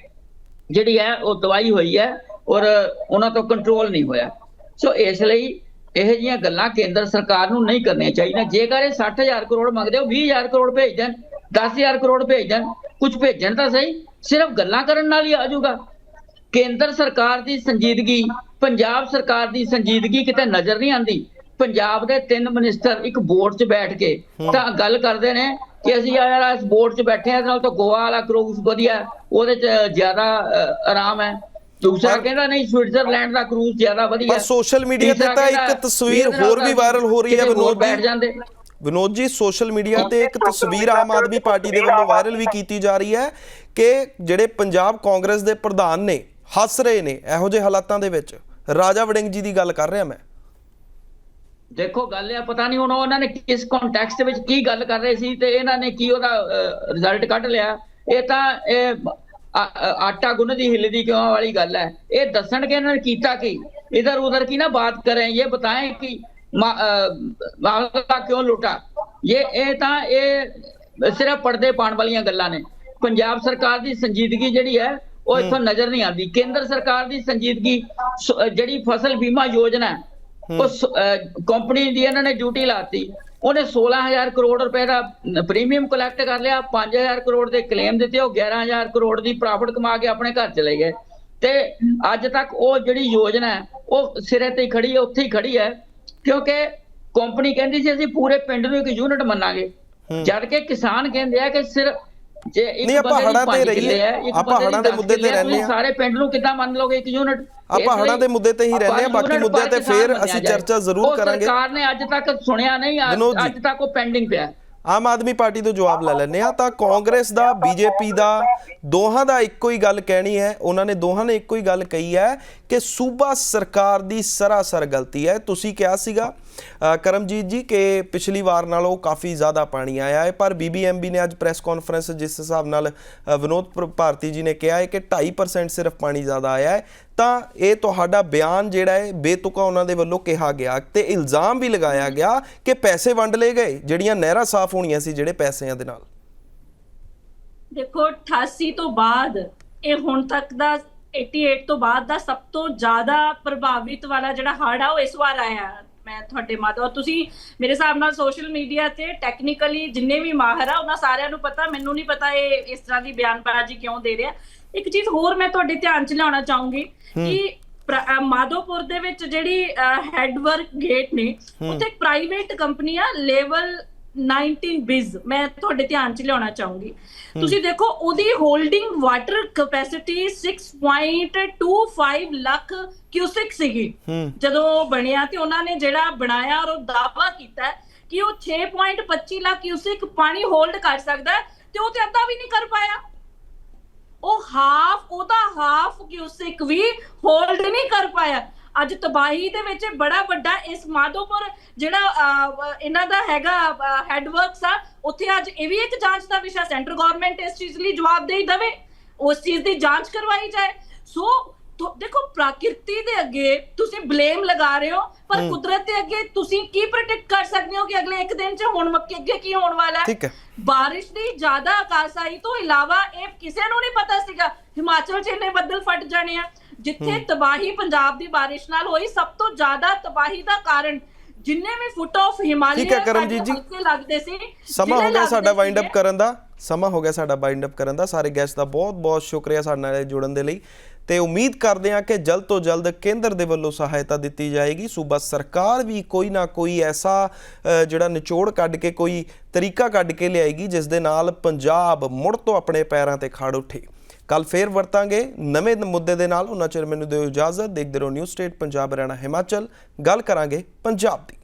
ਜਿਹੜੀ ਹੈ, ਉਹ ਦਵਾਈ ਹੋਈ ਹੈ ਔਰ ਉਹਨਾਂ ਤੋਂ ਕੰਟਰੋਲ ਨਹੀਂ ਹੋਇਆ। ਸੋ ਇਸ ਲਈ ਇਹ ਜੀਆਂ ਗੱਲਾਂ ਕੇਂਦਰ ਸਰਕਾਰ ਨੂੰ ਨਹੀਂ ਕਰਨੀਆਂ ਚਾਹੀਦੀਆਂ। ਜੇਕਰ ਇਹ 60000 ਕਰੋੜ ਮੰਗਦੇ ਹੋ 20000 ਕਰੋੜ ਭੇਜ ਦੇਣ 10000 ਕਰੋੜ ਭੇਜ ਦੇਣ ਕੁਝ ਭੇਜਣ ਤਾਂ ਸਹੀ, ਸਿਰਫ ਗੱਲਾਂ ਕਰਨ ਨਾਲ ਹੀ ਆ ਜਾਊਗਾ। ਕੇਂਦਰ ਸਰਕਾਰ ਦੀ ਸੰਜੀਦਗੀ ਪੰਜਾਬ ਸਰਕਾਰ ਦੀ ਸੰਜੀਦਗੀ ਕਿਤੇ ਨਜ਼ਰ ਨਹੀਂ ਆਉਂਦੀ। ਪੰਜਾਬ ਦੇ ਤਿੰਨ ਮਿਨਿਸਟਰ ਇੱਕ ਬੋਰਡ 'ਚ ਬੈਠ ਕੇ ਤਾਂ ਗੱਲ ਕਰਦੇ ਨੇ ਕਿ ਅਸੀਂ ਯਾਰ ਇਸ ਬੋਰਡ 'ਚ ਬੈਠੇ ਆ ਨਾਲ ਤਾਂ ਗੋਆ ਵਾਲਾ ਕਰੂਜ਼ ਵਧੀਆ ਉਹਦੇ 'ਚ ਜ਼ਿਆਦਾ ਆਰਾਮ ਹੈ। ਦੂਸਰਾ ਕਹਿੰਦਾ ਨਹੀਂ ਸਵਿਟਜ਼ਰਲੈਂਡ ਦਾ ਕਰੂਜ਼ ਜ਼ਿਆਦਾ ਵਧੀਆ ਪਰ। ਸੋਸ਼ਲ ਮੀਡੀਆ ਤੇ ਤਾਂ ਇੱਕ ਤਸਵੀਰ ਹੋਰ ਵੀ ਵਾਇਰਲ ਹੋ ਰਹੀ ਹੈ ਵਿਨੋਦ ਬੈਠ ਜਾਂਦੇ। ਵਿਨੋਦ ਜੀ ਸੋਸ਼ਲ ਮੀਡੀਆ ਤੇ ਇੱਕ ਤਸਵੀਰ ਆਮ ਆਦਮੀ ਪਾਰਟੀ ਦੇ ਵੱਲੋਂ ਵਾਇਰਲ ਵੀ ਕੀਤੀ ਜਾ ਰਹੀ ਹੈ ਕਿ ਜਿਹੜੇ ਪੰਜਾਬ ਕਾਂਗਰਸ ਦੇ ਪ੍ਰਧਾਨ ਨੇ ਹੱਸ ਰਹੇ ਨੇ ਇਹੋ ਜਿਹੇ ਹਾਲਾਤਾਂ ਦੇ ਵਿੱਚ। ਰਾਜਾ ਵੜਿੰਗ ਜੀ ਦੀ ਗੱਲ ਕਰ ਰਿਹਾ ਮੈਂ। ਦੇਖੋ ਗੱਲ ਆ, ਪਤਾ ਨਹੀਂ ਹੁਣ ਉਹਨਾਂ ਨੇ ਕਿਸ ਕੰਟੈਕਸਟ ਵਿੱਚ ਕੀ ਗੱਲ ਕਰ ਰਹੇ ਸੀ ਤੇ ਇਹਨਾਂ ਨੇ ਕੀ ਉਹਦਾ ਰਿਜ਼ਲਟ ਕੱਢ ਲਿਆ। ਇਹ ਤਾਂ ਇਹ ਆਟਾ ਗੁੰਨ ਹਿੱਲਦੀ ਕਿਉਂ ਵਾਲੀ ਗੱਲ ਹੈ। ਇਹ ਦੱਸਣਗੇ ਇਹਨਾਂ ਨੇ ਕੀਤਾ ਕੀ? ਇਧਰ ਉਧਰ ਕੀ ਨਾ ਬਾਤ ਕਰੇ ਇਹ ਬਤਾएं ਕਿ ਮਾਮਲਾ ਕਿਉਂ ਲੁੱਟਾ? ਇਹ ਇਹ ਤਾਂ ਇਹ ਸਿਰਫ ਪਰਦੇ ਪਾਉਣ ਵਾਲੀਆਂ ਗੱਲਾਂ ਨੇ। ਪੰਜਾਬ ਸਰਕਾਰ ਦੀ ਸੰਜੀਦਗੀ ਜਿਹੜੀ ਹੈ ਉਹ ਇੱਥੋਂ ਨਜ਼ਰ ਨਹੀਂ ਆਉਂਦੀ। ਕੇਂਦਰ ਸਰਕਾਰ ਦੀ ਸੰਜੀਦਗੀ ਜਿਹੜੀ ਫਸਲ ਬੀਮਾ ਯੋਜਨਾ ਉਹ ਕੰਪਨੀ ਦੀ ਇਹਨਾਂ ਨੇ ਡਿਊਟੀ ਲਾਤੀ। ਉਹਨੇ 16000 ਕਰੋੜ ਰੁਪਏ ਦਾ ਪ੍ਰੀਮੀਅਮ ਕਲੈਕਟ ਕਰ ਲਿਆ 5000 ਕਰੋੜ ਦੇ ਕਲੇਮ ਦਿੱਤੇ ਉਹ 11000 ਕਰੋੜ ਦੀ ਪ੍ਰੋਫਿਟ ਕਮਾ ਕੇ ਆਪਣੇ ਘਰ ਚਲੇ ਗਏ। ਤੇ ਅੱਜ ਤੱਕ ਉਹ ਜਿਹੜੀ ਯੋਜਨਾ ਹੈ ਉਹ ਸਿਰੇ ਤੇ ਖੜੀ ਹੈ ਉੱਥੇ ਹੀ ਖੜੀ ਹੈ ਕਿਉਂਕਿ ਕੰਪਨੀ ਕਹਿੰਦੀ ਸੀ ਅਸੀਂ ਪੂਰੇ ਪਿੰਡ ਨੂੰ ਇੱਕ ਯੂਨਿਟ ਮੰਨਾਂਗੇ। ਜਦ ਕਿ ਕਿਸਾਨ ਕਹਿੰਦੇ ਆ ਕਿ ਸਿਰਫ ਜੇ ਇੱਕ ਨਹੀਂ, ਆਪਾਂ ਹੜ੍ਹਾਂ ਤੇ ਰਹੀਏ। ਆਪਾਂ ਬੰਦੇ ਦੀ ਮੁੱਦੇ ਤੇ ਰਹਿੰਦੇ ਹਾਂ। ਸਾਰੇ ਪਿੰਡ ਨੂੰ ਕਿੱਦਾਂ ਮੰਨ ਲਓਗੇ ਇੱਕ ਯੂਨਿਟ ਆਪਾਂ ਲਈ ਦੇ ਮੁੱਦੇ ਤੇ ਹੀ ਰਹਿੰਦੇ ਆਪਾਂ ਬਾਕੀ ਮੁੱਦਿਆਂ ਤੇ ਫੇਰ ਅਸੀਂ। ਚਰਚਾ ਜ਼ਰੂਰ ਕਰਾਂਗੇ। ਸਰਕਾਰ ਨੇ ਅੱਜ ਤੱਕ ਸੁਣਿਆ ਨਹੀਂ ਅੱਜ- ਤੱਕ ਉਹ ਪੈਂਡਿੰਗ ਪਿਆ। ਆਮ ਆਦਮੀ ਪਾਰਟੀ ਤੋਂ ਜਵਾਬ ਲੈ ਲੈਂਦੇ ਆ ਤਾਂ ਕਾਂਗਰਸ ਦਾ ਬੀਜੇਪੀ ਦਾ ਦੋਹਾਂ ਦਾ ਇੱਕੋ ਹੀ ਗੱਲ ਕਹਿਣੀ ਹੈ ਉਹਨਾਂ ਨੇ ਦੋਹਾਂ ਨੇ ਇੱਕੋ ਹੀ ਗੱਲ ਕਹੀ ਹੈ ਕਿ ਸੂਬਾ ਸਰਕਾਰ ਦੀ ਸਰਾਸਰ ਗਲਤੀ ਹੈ ਤੁਸੀਂ ਕਿਹਾ ਸੀਗਾ ਕਰਮਜੀਤ ਜੀ ਕਿ ਪਿਛਲੀ ਵਾਰ ਨਾਲੋਂ ਕਾਫੀ ਜ਼ਿਆਦਾ ਪਾਣੀ ਆਇਆ ਹੈ ਪਰ ਬੀਬੀਐਮਬੀ ਨੇ ਅੱਜ ਪ੍ਰੈਸ ਕਾਨਫਰੰਸ ਜਿਸ ਹਿਸਾਬ ਨਾਲ ਅ, ਵਿਨੋਦ ਭਾਰਤੀ ਜੀ ਨੇ ਕਿਹਾ ਹੈ ਕਿ 2.5% ਸਿਰਫ ਪਾਣੀ ਜ਼ਿਆਦਾ ਆਇਆ ਹੈ ਤਾਂ ਇਹ ਤੁਹਾਡਾ ਬਿਆਨ ਜਿਹੜਾ ਹੈ ਬੇਤੁਕਾ ਉਹਨਾਂ ਦੇ ਵੱਲੋਂ ਕਿਹਾ ਗਿਆ ਤੇ ਇਲਜ਼ਾਮ ਵੀ ਲਗਾਇਆ ਗਿਆ ਕਿ ਪੈਸੇ ਵੰਡ ਲਏ ਗਏ ਜਿਹੜੀਆਂ ਨਹਿਰਾਂ ਸਾਫ਼ ਹੋਣੀਆਂ ਸੀ ਜਿਹੜੇ ਪੈਸਿਆਂ ਦੇ ਨਾਲ। ਦੇਖੋ 88 ਤੋਂ ਬਾਅਦ ਇਹ ਹੁਣ ਤੱਕ ਦਾ 88 ਤੋਂ ਬਾਅਦ ਦਾ ਸਭ ਤੋਂ ਜ਼ਿਆਦਾ ਪ੍ਰਭਾਵਿਤ ਵਾਲਾ ਜਿਹੜਾ ਹੜ੍ਹ ਆ ਉਹ ਇਸ ਵਾਰ ਆਇਆ। ਮੈਂ ਤੁਹਾਡੇ ਔਰ ਤੁਸੀਂ ਮੇਰੇ ਹਿਸਾਬ ਨਾਲ ਸੋਸ਼ਲ ਮੀਡੀਆ ਤੇ ਟੈਕਨੀਕਲੀ ਜਿੰਨੇ ਵੀ ਮਾਹਰ ਆ ਉਹਨਾਂ ਸਾਰਿਆਂ ਨੂੰ ਪਤਾ ਮੈਨੂੰ ਨਹੀਂ ਪਤਾ ਇਹ ਇਸ ਤਰ੍ਹਾਂ ਦੀ ਬਿਆਨਬਾਜ਼ੀ ਕਿਉਂ ਦੇ ਰਿਹਾ। ਇੱਕ ਚੀਜ਼ ਹੋਰ ਮੈਂ ਤੁਹਾਡੇ ਧਿਆਨ 'ਚ ਲਿਆਉਣਾ ਚਾਹੂੰਗੀ ਕਿ ਮਾਧੋਪੁਰ ਦੇ ਵਿੱਚ ਜਿਹੜੀ ਹੈਡਵਰਕ ਗੇਟ ਨੇ ਉੱਥੇ ਇੱਕ ਪ੍ਰਾਈਵੇਟ ਕੰਪਨੀ ਆ ਲੈਵਲ 19 ਬਿਜ਼ ਮੈਂ ਤੁਹਾਡੇ ਧਿਆਨ 'ਚ ਲਿਆਉਣਾ ਚਾਹੂੰਗੀ। ਤੁਸੀਂ ਦੇਖੋ ਉਹਦੀ holding water capacity 6.25 lakh cusec ਸੀਗੀ। ਜਦੋਂ ਬਣਿਆ ਤੇ ਉਹਨਾਂ ਨੇ ਜਿਹੜਾ ਬਣਾਇਆ ਔਰ ਉਹ ਦਾਅਵਾ ਕੀਤਾ ਕਿ ਉਹ 6.25 ਲੱਖ ਕਿਊਸਿਕ ਪਾਣੀ ਹੋਲਡ ਕਰ ਸਕਦਾ ਤੇ ਉਹ ਤੇ ਅੱਧਾ ਵੀ ਨਹੀਂ ਕਰ ਪਾਇਆ। ਉਹ ਹਾਫ ਉਹਦਾ ਹਾਫ ਕਿਊਸਿਕ ਵੀ ਹੋਲਡ ਨਹੀਂ ਕਰ ਪਾਇਆ। ਅੱਜ ਤਬਾਹੀ ਦੇ ਵਿੱਚ ਬੜਾ ਵੱਡਾ ਇਸ ਮਾਧੋਪੁਰ ਜਿਹੜਾ ਇਹਨਾਂ ਦਾ ਹੈਗਾ ਹੈਡਵਰਕਸ ਆ ਉੱਥੇ ਅੱਜ ਇਹ ਵੀ ਇੱਕ ਜਾਂਚ ਦਾ ਵਿਸ਼ਾ ਸੈਂਟਰ ਗਵਰਨਮੈਂਟ ਇਸ ਚੀਜ਼ ਲਈ ਜਵਾਬਦੇਹੀ ਦੇਵੇ ਉਸ ਚੀਜ਼ ਦੀ ਜਾਂਚ ਕਰਵਾਈ ਜਾਏ। ਸੋ ਦੇਖੋ ਪ੍ਰਕਿਰਤੀ ਦੇ ਅੱਗੇ ਤੁਸੀਂ ਬਲੇਮ ਲਗਾ ਰਹੇ ਹੋ ਪਰ ਕੁਦਰਤ ਦੇ ਅੱਗੇ ਤੁਸੀਂ ਕੀ ਪ੍ਰੈਡਿਕਟ ਕਰ ਸਕਦੇ ਹੋ ਕਿ ਅਗਲੇ ਇੱਕ ਦਿਨ 'ਚ ਹੁਣ ਮੱਕੇ ਅੱਗੇ ਕੀ ਹੋਣ ਵਾਲਾ ਹੈ? ਠੀਕ ਹੈ। ਬਾਰਿਸ਼ ਦੀ ਜ਼ਿਆਦਾ ਆਕਾਸ਼ਾਈ ਤੋਂ ਇਲਾਵਾ ਇਹ ਕਿਸੇ ਨੂੰ ਨਹੀਂ ਪਤਾ ਸੀਗਾ। ਹਿਮਾਚਲ 'ਚ ਇੰਨੇ ਬੱਦਲ ਫਟ ਜਾਣੇ ਆ। ਜਿੱਥੇ ਤਬਾਹੀ ਪੰਜਾਬ ਦੀ ਬਾਰਿਸ਼ ਨਾਲ ਹੋਈ ਸਭ ਤੋਂ ਜ਼ਿਆਦਾ ਤਬਾਹੀ ਦਾ ਕਾਰਨ ਜਿੰਨੇ ਵੀ ਫੁੱਟ ਆਫ ਹਿਮਾਲਿਆ ਠੀਕ ਹੈ, ਕਰਮਜੀਤ ਜੀ। ਲੱਗਦੇ ਸੀ ਸਮਾਂ ਹੋ ਗਿਆ ਸਾਡਾ ਵਾਈਂਡ ਅਪ। ਕਰਨ ਦਾ ਸਮਾਂ ਹੋ ਗਿਆ ਸਾਡਾ ਵਾਈਂਡ ਅਪ ਕਰਨ ਦਾ। ਸਾਰੇ ਗੈਸਟ ਦਾ ਬਹੁਤ ਬਹੁਤ ਸ਼ੁਕਰੀਆ ਸਾਡੇ ਨਾਲ ਜੁੜਨ ਦੇ ਲਈ। ਤੇ ਉਮੀਦ ਕਰਦੇ ਹਾਂ ਕਿ ਜਲਦ ਤੋਂ ਜਲਦ ਕੇਂਦਰ ਦੇ ਵੱਲੋਂ ਸਹਾਇਤਾ ਦਿੱਤੀ ਜਾਏਗੀ। ਸੂਬਾ ਸਰਕਾਰ ਵੀ ਕੋਈ ਨਾ ਕੋਈ ਐਸਾ ਜਿਹੜਾ ਨਿਚੋੜ ਕੱਢ ਕੇ ਕੋਈ ਤਰੀਕਾ ਕੱਢ ਕੇ ਲਿਆਏਗੀ ਜਿਸ ਦੇ ਨਾਲ ਪੰਜਾਬ ਮੁੜ ਤੋਂ ਆਪਣੇ ਪੈਰਾਂ ਤੇ ਖੜ ਉੱਠੇ। ਕੱਲ ਫੇਰ ਵਰਤਾਂਗੇ। ਨਵੇਂ ਮੁੱਦੇ ਦੇ ਨਾਲ ਉਹਨਾਂ ਚਿਰ ਮੈਨੂੰ ਦਿਓ ਇਜਾਜ਼ਤ। ਦੇਖਦੇ ਰਹੋ ਨਿਊ ਸਟੇਟ ਪੰਜਾਬ, ਹਰਿਆਣਾ, ਹਿਮਾਚਲ। ਗੱਲ ਕਰਾਂਗੇ ਪੰਜਾਬ ਦੀ।